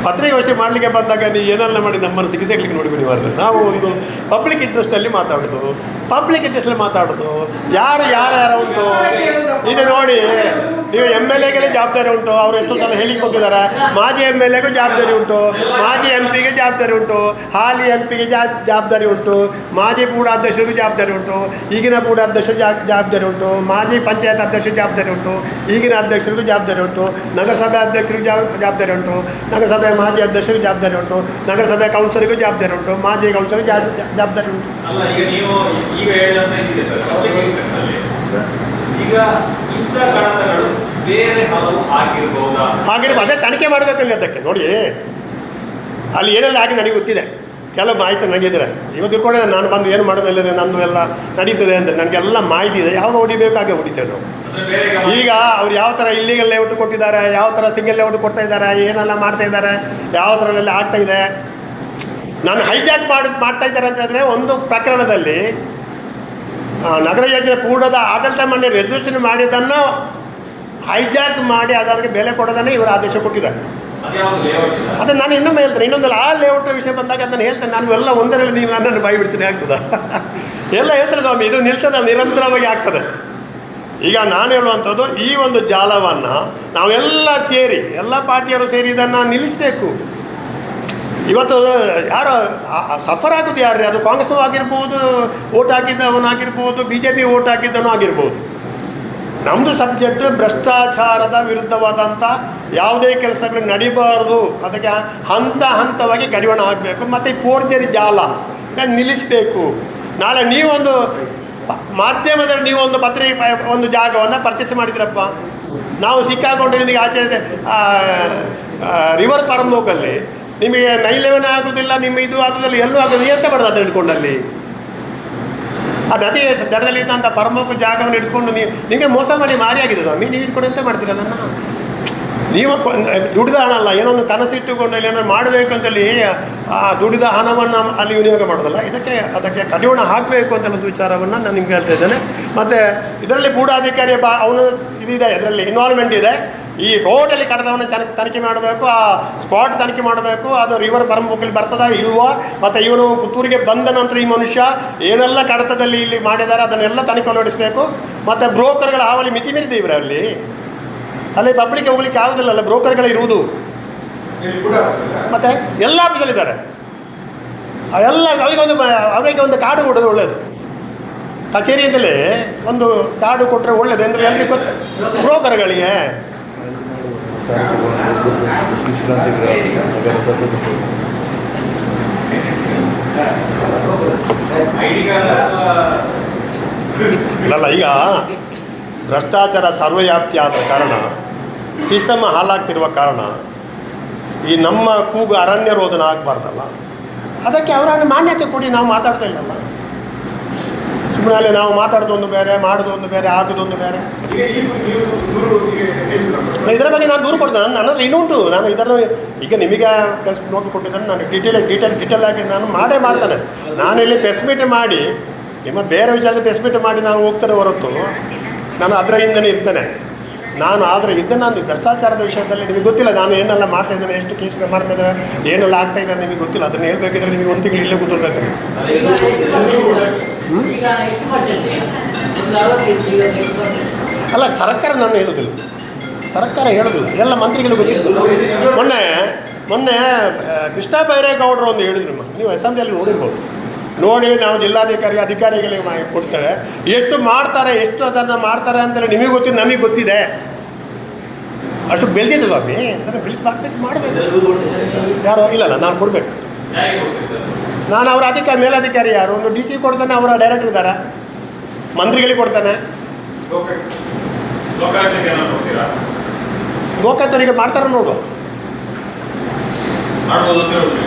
ಪತ್ರಿಕಾಗೋಷ್ಠಿ ಮಾಡಲಿಕ್ಕೆ ಬಂದಾಗ ನೀವು ಏನೆಲ್ಲ ಮಾಡಿ ನಮ್ಮನ್ನು ಸಿಗಿಸಲಿಕ್ಕೆ ನೋಡಿಬಿಡಿ ಬರ್ತದೆ ನಾವು ಒಂದು ಪಬ್ಲಿಕ್ ಇಂಟ್ರೆಸ್ಟಲ್ಲಿ ಮಾತಾಡೋದು ಪಬ್ಲಿಕ್ ಇಂಟ್ರೆಸ್ಟಲ್ಲಿ ಮಾತಾಡೋದು. ಯಾರು, ಯಾರ್ಯಾರ ಒಂದು ಇದು ನೋಡಿ. ನೀವು ಎಂ ಎಲ್ ಎಗಳಿಗೆ ಜವಾಬ್ದಾರಿ ಉಂಟು ಅವರು ಎಷ್ಟೋ ಸಲ ಹೇಳಿಕೆ ಕೊಟ್ಟಿದ್ದಾರೆ ಮಾಜಿ ಎಂ ಎಲ್ ಎಗೂ ಜವಾಬ್ದಾರಿ ಉಂಟು ಮಾಜಿ ಎಂ ಪಿಗೆ ಜವಾಬ್ದಾರಿ ಉಂಟು ಹಾಲಿ ಎಂ ಪಿಗೆ ಜವಾಬ್ದಾರಿ ಉಂಟು ಮಾಜಿ ಪೂಡಾಧ್ಯಕ್ಷರಿಗೂ ಜವಾಬ್ದಾರಿ ಉಂಟು ಈಗಿನ ಪೂಡಾಧ್ಯಕ್ಷರು ಅಧ್ಯಕ್ಷರು ಜವಾಬ್ದಾರಿ ಉಂಟು ಮಾಜಿ ಪಂಚಾಯತ್ ಅಧ್ಯಕ್ಷರು ಜವಾಬ್ದಾರಿ ಉಂಟು ಈಗಿನ ಅಧ್ಯಕ್ಷರಿಗೂ ಜವಾಬ್ದಾರಿ ಉಂಟು ನಗರಸಭೆ ಅಧ್ಯಕ್ಷರಿಗೂ ಜವಾಬ್ದಾರಿ ಉಂಟು ನಗರಸಭೆ ಮಾಜಿ ಅಧ್ಯಕ್ಷರಿಗೂ ಜವಾಬ್ದಾರಿ ಉಂಟು ನಗರಸಭೆ ಕೌನ್ಸಿಲರ್ಗೂ ಜವಾಬ್ದಾರಿ ಉಂಟು ಮಾಜಿ ಕೌನ್ಸಿಲರ್ಗೂ ಜಾ- ಜಾ- ಜವಾಬ್ದಾರಿ ಉಂಟು ಈಗ ಬೇರೆ ಹಲವು ಹಾಗಿರ್ಬೋದು ಅದೇ ತನಿಖೆ ಮಾಡಬೇಕಲ್ಲಿ ಅದಕ್ಕೆ ನೋಡಿ. ಅಲ್ಲಿ ಏನೆಲ್ಲ ಆಗಿ ನನಗೆ ಗೊತ್ತಿದೆ. ಕೆಲವು ಮಾಹಿತಿ ನನಗಿದ್ರೆ ಇವತ್ತು ಕೂಡ ನಾನು ಬಂದು ಏನು ಮಾಡೋದಿಲ್ಲದೆ ನಂದು ಎಲ್ಲ ನಡೀತದೆ ಅಂದರೆ ನನಗೆಲ್ಲ ಮಾಹಿತಿ ಇದೆ. ಯಾವಾಗ ಹೊಡಿಬೇಕಾಗೆ ಹೊಡಿತೇವೆ ನಾವು. ಈಗ ಅವ್ರು ಯಾವ ಥರ ಇಲ್ಲಿಗಲ್ ಲೇಔಟ್ ಕೊಟ್ಟಿದ್ದಾರೆ ಯಾವ ಥರ ಸಿಂಗಲ್ ಲೇಔಟ್ ಕೊಡ್ತಾ ಇದ್ದಾರೆ ಏನೆಲ್ಲ ಮಾಡ್ತಾ ಇದ್ದಾರೆ ಯಾವ ಥರದಲ್ಲಿ ಆಗ್ತಾ ಇದೆ. ನಾನು ಹೈಜಾಕ್ ಮಾಡಿ ಮಾಡ್ತಾ ಇದ್ದಾರೆ ಅಂತ ಹೇಳಿದ್ರೆ ಒಂದು ಪ್ರಕರಣದಲ್ಲಿ ನಗರ ಯೋಜನೆ ಪೂರ್ಣದ ಆಡಳಿತ ಮಂಡಳಿ ರೆಸಲ್ಯೂಷನ್ ಮಾಡಿದ್ದನ್ನು ಹೈಜಾಕ್ ಮಾಡಿ ಅದಕ್ಕೆ ಬೆಲೆ ಕೊಡೋದನ್ನೇ ಇವರು ಆದೇಶ ಕೊಟ್ಟಿದ್ದಾರೆ. ಅದನ್ನು ನಾನು ಇನ್ನೊಮ್ಮೆ ಹೇಳ್ತೇನೆ, ಇನ್ನೊಂದಲ್ಲ, ಆ ಲೇಔಟ್ ವಿಷಯ ಬಂದಾಗ ಅದನ್ನು ಹೇಳ್ತೇನೆ, ನಾನು ಎಲ್ಲ ಒಂದರಲ್ಲಿ ನೀವು ನನ್ನನ್ನು ಬಾಯಿ ಬಿಡಿಸಿದೆ ಆಗ್ತದ? [LAUGHS] ಎಲ್ಲ ಹೇಳ್ತಾರೆ ಸ್ವಾಮಿ, ಇದು ನಿಲ್ತದೆ ನಿರಂತರವಾಗಿ ಆಗ್ತದೆ. ಈಗ ನಾನು ಹೇಳುವಂಥದ್ದು, ಈ ಒಂದು ಜಾಲವನ್ನು ನಾವೆಲ್ಲ ಸೇರಿ, ಎಲ್ಲ ಪಾರ್ಟಿಯವರು ಸೇರಿ ಇದನ್ನು ನಿಲ್ಲಿಸಬೇಕು. ಇವತ್ತು ಯಾರು ಸಫರ್ ಆಗೋದು ಯಾರು ಅದು ಕಾಂಗ್ರೆಸ್ ಆಗಿರ್ಬೋದು ಓಟ್ ಹಾಕಿದ್ದವನಾಗಿರ್ಬೋದು ಬಿ ಜೆ ಪಿ ಓಟ್ ಹಾಕಿದ್ದವನು ಆಗಿರ್ಬೋದು. ನಮ್ಮದು ಸಬ್ಜೆಕ್ಟ್ ಭ್ರಷ್ಟಾಚಾರದ ವಿರುದ್ಧವಾದಂಥ ಯಾವುದೇ ಕೆಲಸಗಳು ನಡಿಬಾರದು. ಅದಕ್ಕೆ ಹಂತ ಹಂತವಾಗಿ ಕಡಿವಾಣ ಆಗಬೇಕು ಮತ್ತು ಪೋರ್ಜರಿ ಜಾಲ, ಇದನ್ನು ನಿಲ್ಲಿಸಬೇಕು. ನಾಳೆ ನೀವೊಂದು ಮಾಧ್ಯಮದಲ್ಲಿ ನೀವೊಂದು ಪತ್ರಿಕೆ, ಒಂದು ಜಾಗವನ್ನು ಪರ್ಚೇಸ್ ಮಾಡಿದ್ರಪ್ಪ. ನಾವು ಸಿಕ್ಕಾಕೊಂಡು ನಿಮಗೆ ಆಚೆ ರಿವರ್ ಪರಮೋಕಲ್ಲಿ ನಿಮಗೆ ನೈಲೆವನ್ ಆಗೋದಿಲ್ಲ, ನಿಮ್ಮ ಇದು ಆಗೋದಿಲ್ಲ, ಎಲ್ಲೂ ಆಗೋದು ಎಂತ ಮಾಡೋದು ಅದನ್ನು ಹಿಡ್ಕೊಂಡಲ್ಲಿ ಆ ನದಿ ದಡದಲ್ಲಿ ಇದ್ದಂಥ ಪರಮೋಕ ಜಾಗವನ್ನು ಇಟ್ಕೊಂಡು ನೀವು ನಿಮಗೆ ಮೋಸ ಮಾಡಿ ಮಾರಿ ಆಗಿದೆ ಸ್ವಾಮಿ, ನೀವು ಇಟ್ಕೊಂಡು ಎಂತ ಮಾಡ್ತೀರಿ ಅದನ್ನು? ನೀವು ದುಡಿದ ಹಣ ಅಲ್ಲ, ಏನೋ ಒಂದು ಕನಸಿಟ್ಟುಕೊಂಡು ಅಲ್ಲಿ ಏನೋ ಮಾಡಬೇಕು ಅಂತೇಳಿ ಆ ದುಡಿದ ಹಣವನ್ನು ಅಲ್ಲಿ ವಿನಿಯೋಗ ಮಾಡೋದಲ್ಲ, ಇದಕ್ಕೆ ಅದಕ್ಕೆ ಕಡಿವಾಣ ಹಾಕಬೇಕು ಅಂತ ಒಂದು ವಿಚಾರವನ್ನು ನಾನು ನಿಮ್ಗೆ ಹೇಳ್ತಾ ಇದ್ದೇನೆ. ಮತ್ತು ಇದರಲ್ಲಿ ಗೂಢಾಧಿಕಾರಿ ಬಾ ಅವನು ಇದಿದೆ ಇದರಲ್ಲಿ ಇನ್ವಾಲ್ವ್ಮೆಂಟ್ ಇದೆ. ಈ ರೋಡಲ್ಲಿ ಕಡದವನ್ನ ತನ ತನಿಖೆ ಮಾಡಬೇಕು, ಆ ಸ್ಪಾಟ್ ತನಿಖೆ ಮಾಡಬೇಕು, ಅದು ರಿವರ್ ಪರಂಬುಕ್ಕಲ್ಲಿ ಬರ್ತದ ಇಲ್ವೋ, ಮತ್ತು ಇವನು ಪುತ್ತೂರಿಗೆ ಬಂದ ನಂತರ ಈ ಮನುಷ್ಯ ಏನೆಲ್ಲ ಕಡತದಲ್ಲಿ ಇಲ್ಲಿ ಮಾಡಿದ್ದಾರೆ ಅದನ್ನೆಲ್ಲ ತನಿಖೆ ನಡೆಸಬೇಕು ಮತ್ತು ಬ್ರೋಕರ್ಗಳ ಹಾವಳಿ ಮಿತಿ ಮೀರಿದೆ ಇವರಲ್ಲಿ. ಅಲ್ಲಿ ಪಬ್ಲಿಕ್ ಹೋಗ್ಲಿಕ್ಕೆ ಆಗೋದಿಲ್ಲಲ್ಲ ಬ್ರೋಕರ್ಗಳು ಇರುವುದು. ಮತ್ತು ಎಲ್ಲ ಆಫೀಸಲ್ಲಿದ್ದಾರೆ ಎಲ್ಲ ಅವರಿಗೆ ಒಂದು ಅವರಿಗೆ ಒಂದು ಕಾರ್ಡು ಕೊಡೋದು ಒಳ್ಳೆಯದು ಕಚೇರಿಯಿಂದಲೇ ಒಂದು ಕಾರ್ಡು ಕೊಟ್ಟರೆ ಒಳ್ಳೆಯದು ಅಂದರೆ ಎಲ್ಲರಿಗೂ ಗೊತ್ತು. ಬ್ರೋಕರ್ಗಳಿಗೆ. ಅಥವಾ ಇಲ್ಲಲ್ಲ, ಈಗ ಭ್ರಷ್ಟಾಚಾರ ಸರ್ವವ್ಯಾಪ್ತಿ ಆದ ಕಾರಣ ಸಿಸ್ಟಮ್ ಹಾಳಾಗ್ತಿರುವ ಕಾರಣ, ಈ ನಮ್ಮ ಕೂಗು ಅರಣ್ಯ ರೋದನ ಆಗಬಾರ್ದಲ್ಲ. ಅದಕ್ಕೆ ಅವರನ್ನು ಮಾನ್ಯತೆ ಕೊಡಿ, ನಾವು ಮಾತಾಡ್ತಾ ಇಲ್ಲಲ್ಲ. ಸುಮ್ಮನೆ ಅಲ್ಲಿ ನಾವು ಮಾತಾಡೋದೊಂದು ಬೇರೆ ಮಾಡೋದೊಂದು ಬೇರೆ ಆಗೋದೊಂದು ಬೇರೆ. ಇದರ ಬಗ್ಗೆ ನಾನು ದೂರು ಕೊಡ್ತೇನೆ. ನನ್ನ ಹತ್ರ ಇನ್ನುಂಟು ನಾನು ಇದರ ಈಗ ನಿಮಗೆ ಪ್ರೆಸ್ ನೋಟ್ ಕೊಟ್ಟಿದ್ದಾನೆ ನಾನು ಡೀಟೇಲ್ ಡೀಟೇಲ್ ಡೀಟೇಲ್ ಆಗಿ ನಾನು ಮಾಡೇ ಮಾಡ್ತಾನೆ. ನಾನು ಇಲ್ಲಿ ಪ್ರೆಸ್ ಮೀಟ್ ಮಾಡಿ ನಿಮ್ಮ ಬೇರೆ ವಿಚಾರದ ಪ್ರೆಸ್ ಮೀಟ್ ಮಾಡಿ ನಾನು ಹೋಗ್ತೇನೆ ಹೊರತು. ನಾನು ಅದರ ಹಿಂದೆನೇ ಇರ್ತೇನೆ. ನಾನು ಆದರೆ ಇದ್ದ ನಾನು ಭ್ರಷ್ಟಾಚಾರದ ವಿಷಯದಲ್ಲಿ ನಿಮಗೆ ಗೊತ್ತಿಲ್ಲ. ನಾನು ಏನೆಲ್ಲ ಮಾಡ್ತಾ ಇದ್ದೇನೆ ಎಷ್ಟು ಕೇಸ್ ಮಾಡ್ತಾ ಇದ್ದೇನೆ ಏನೆಲ್ಲ ಆಗ್ತಾ ಇದೆ ನಿಮಗೆ ಗೊತ್ತಿಲ್ಲ. ಅದನ್ನು ಹೇಳಬೇಕಿದ್ರೆ ನಿಮಗೆ ಒಂದು ತಿಂಗಳು ಇಲ್ಲೇ ಕೂತ್ಕೊಳ್ಬೇಕಾಗಿ ಅಲ್ಲ, ಸರ್ಕಾರ ನಾನು ಹೇಳೋದಿಲ್ಲ. ಸರ್ಕಾರ ಹೇಳೋದಿಲ್ಲ. ಎಲ್ಲ ಮಂತ್ರಿಗಳು ಗೊತ್ತಿರ್ತದೆ ಮೊನ್ನೆ ಮೊನ್ನೆ ಕೃಷ್ಣ ಬೈರೇಗೌಡರು ಒಂದು ಹೇಳಿದ್ರು ನೀವು ಅಸೆಂಬ್ಲಿಯಲ್ಲಿ ನೋಡಿರ್ಬೋದು. ನೋಡಿ, ನಾವು ಜಿಲ್ಲಾಧಿಕಾರಿ, ಅಧಿಕಾರಿಗಳಿಗೆ ಮಾ- ಕೊಡ್ತೇವೆ. ಎಷ್ಟು ಮಾಡ್ತಾರೆ, ಎಷ್ಟು ಅದನ್ನು ಮಾಡ್ತಾರೆ ಅಂತೇಳಿ ನಿಮಗೆ ಗೊತ್ತಿದೆ, ನಮಗೆ ಗೊತ್ತಿದೆ. ಅಷ್ಟು ಬೆಳೆದಿದೆ ಸ್ವಾಮಿ ಅದನ್ನು ಬೆಳೆಸ್ಬೇಕು ಮಾಡಬೇಕು. ಯಾರೋ? ಇಲ್ಲಲ್ಲ, ನಾನು ಕೊಡಬೇಕು? ನಾನು ಅವರ ಅಧಿಕಾರಿ ಮೇಲಧಿಕಾರಿ ಯಾರು? ಒಂದು ಡಿ ಸಿ ಕೊಡ್ತಾನೆ ಅವರ ಡೈರೆಕ್ಟರ್ ಇದ್ದಾರೆ ಮಂತ್ರಿಗಳಿಗೆ ಕೊಡ್ತಾನೆ. ಓಕೆ ಮಾಡ್ತಾರ ಕೊಡ್ತೀರಾ? ಲೋಕಾಯುಕ್ತರಿಗೆ ಮಾಡ್ತಾರೆ ನೋಡು.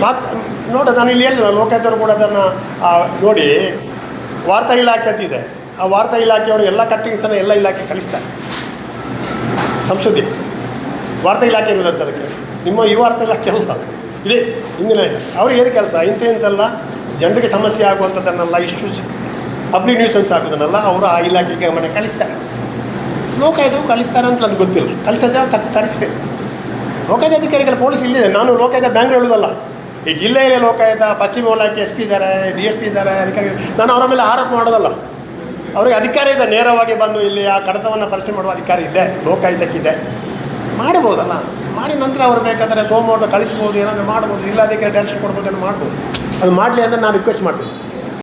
ಮಾತ್ ನೋಡು ನಾನು ಇಲ್ಲಿ ಹೇಳಿದ ಲೋಕಾಯುಕ್ತರು ಕೂಡ ಅದನ್ನು ನೋಡಿ ವಾರ್ತಾ ಇಲಾಖೆ ಅಂತಿದೆ ಆ ವಾರ್ತಾ ಇಲಾಖೆಯವರು ಎಲ್ಲ ಕಟ್ಟಿಂಗ್ಸನ್ನು ಎಲ್ಲ ಇಲಾಖೆ ಕಳಿಸ್ತಾರೆ. ಸಂಸದಿ. ವಾರ್ತಾ ಇಲಾಖೆ ಇರೋದಂತ ಅದಕ್ಕೆ? ನಿಮ್ಮ ಈ ವಾರ್ತಾ ಇಲಾಖೆ ಅಲ್ಲ. ಇದೆ, ಹಿಂದಿನ ಅವ್ರಿಗೆ ಏನು ಕೆಲಸ? ಇಂಥ ಇಂಥೆಲ್ಲ, ಜನರಿಗೆ ಸಮಸ್ಯೆ ಆಗುವಂಥದ್ದನ್ನೆಲ್ಲ ಇಶ್ಯೂಸ್ ಪಬ್ಲಿಕ್ ನ್ಯೂಸನ್ಸ್ ಆಗೋದನ್ನೆಲ್ಲ ಅವರು ಆ ಇಲಾಖೆಗೆ ಮನೆ ಕಲಿಸ್ತಾರೆ ಲೋಕಾಯ್ದು ಕಲಿಸ್ತಾರೆ ಅಂತ ನನಗೆ ಗೊತ್ತಿಲ್ಲ. ಕಲಿಸೋದೇ ತಕ್ಕ ತರಿಸ್ಬೇಕು. ಲೋಕಾಯುಕ್ತ ಅಧಿಕಾರಿಗಳ ಪೊಲೀಸ್ ಇಲ್ಲಿದೆ ನಾನು ಲೋಕಾಯುಕ್ತ ಬ್ಯಾಂಗ್ಳೂರ್ ಹೇಳೋದಲ್ಲ. ಈ ಜಿಲ್ಲೆಯಲ್ಲಿ ಲೋಕಾಯುಕ್ತ, ಪಶ್ಚಿಮ ವಲಯಕ್ಕೆ ಎಸ್ ಪಿ ಇದ್ದಾರೆ, ಡಿ ಎಸ್ ಪಿ ಇದ್ದಾರೆ, ಅಧಿಕಾರಿ ನಾನು ಅವರ ಮೇಲೆ ಆರೋಪ ಮಾಡೋದಲ್ಲ. ಅವರಿಗೆ ಅಧಿಕಾರ ಇದೆ. ನೇರವಾಗಿ ಬಂದು ಇಲ್ಲಿ ಆ ಕಡತವನ್ನು ಪರಿಶೀಲನೆ ಮಾಡುವ ಅಧಿಕಾರ ಇದೆ. ಲೋಕಾಯುಕ್ತಕ್ಕಿದೆ. ಮಾಡ್ಬೋದಲ್ಲ. ಮಾಡಿ ನಂತರ ಅವ್ರು ಬೇಕಾದರೆ ಸೋಮವಾರ ಕಳಿಸ್ಬೋದು, ಏನಾದರೂ ಮಾಡ್ಬೋದು ಇಲ್ಲ ಅದಕ್ಕೆ ಟೆನ್ಷನ್ ಕೊಡ್ಬೋದು ಏನೋ ಮಾಡ್ಬೋದು. ಅದು ಮಾಡಲಿ ಅಂತ ನಾನು ರಿಕ್ವೆಸ್ಟ್ ಮಾಡ್ತೀನಿ.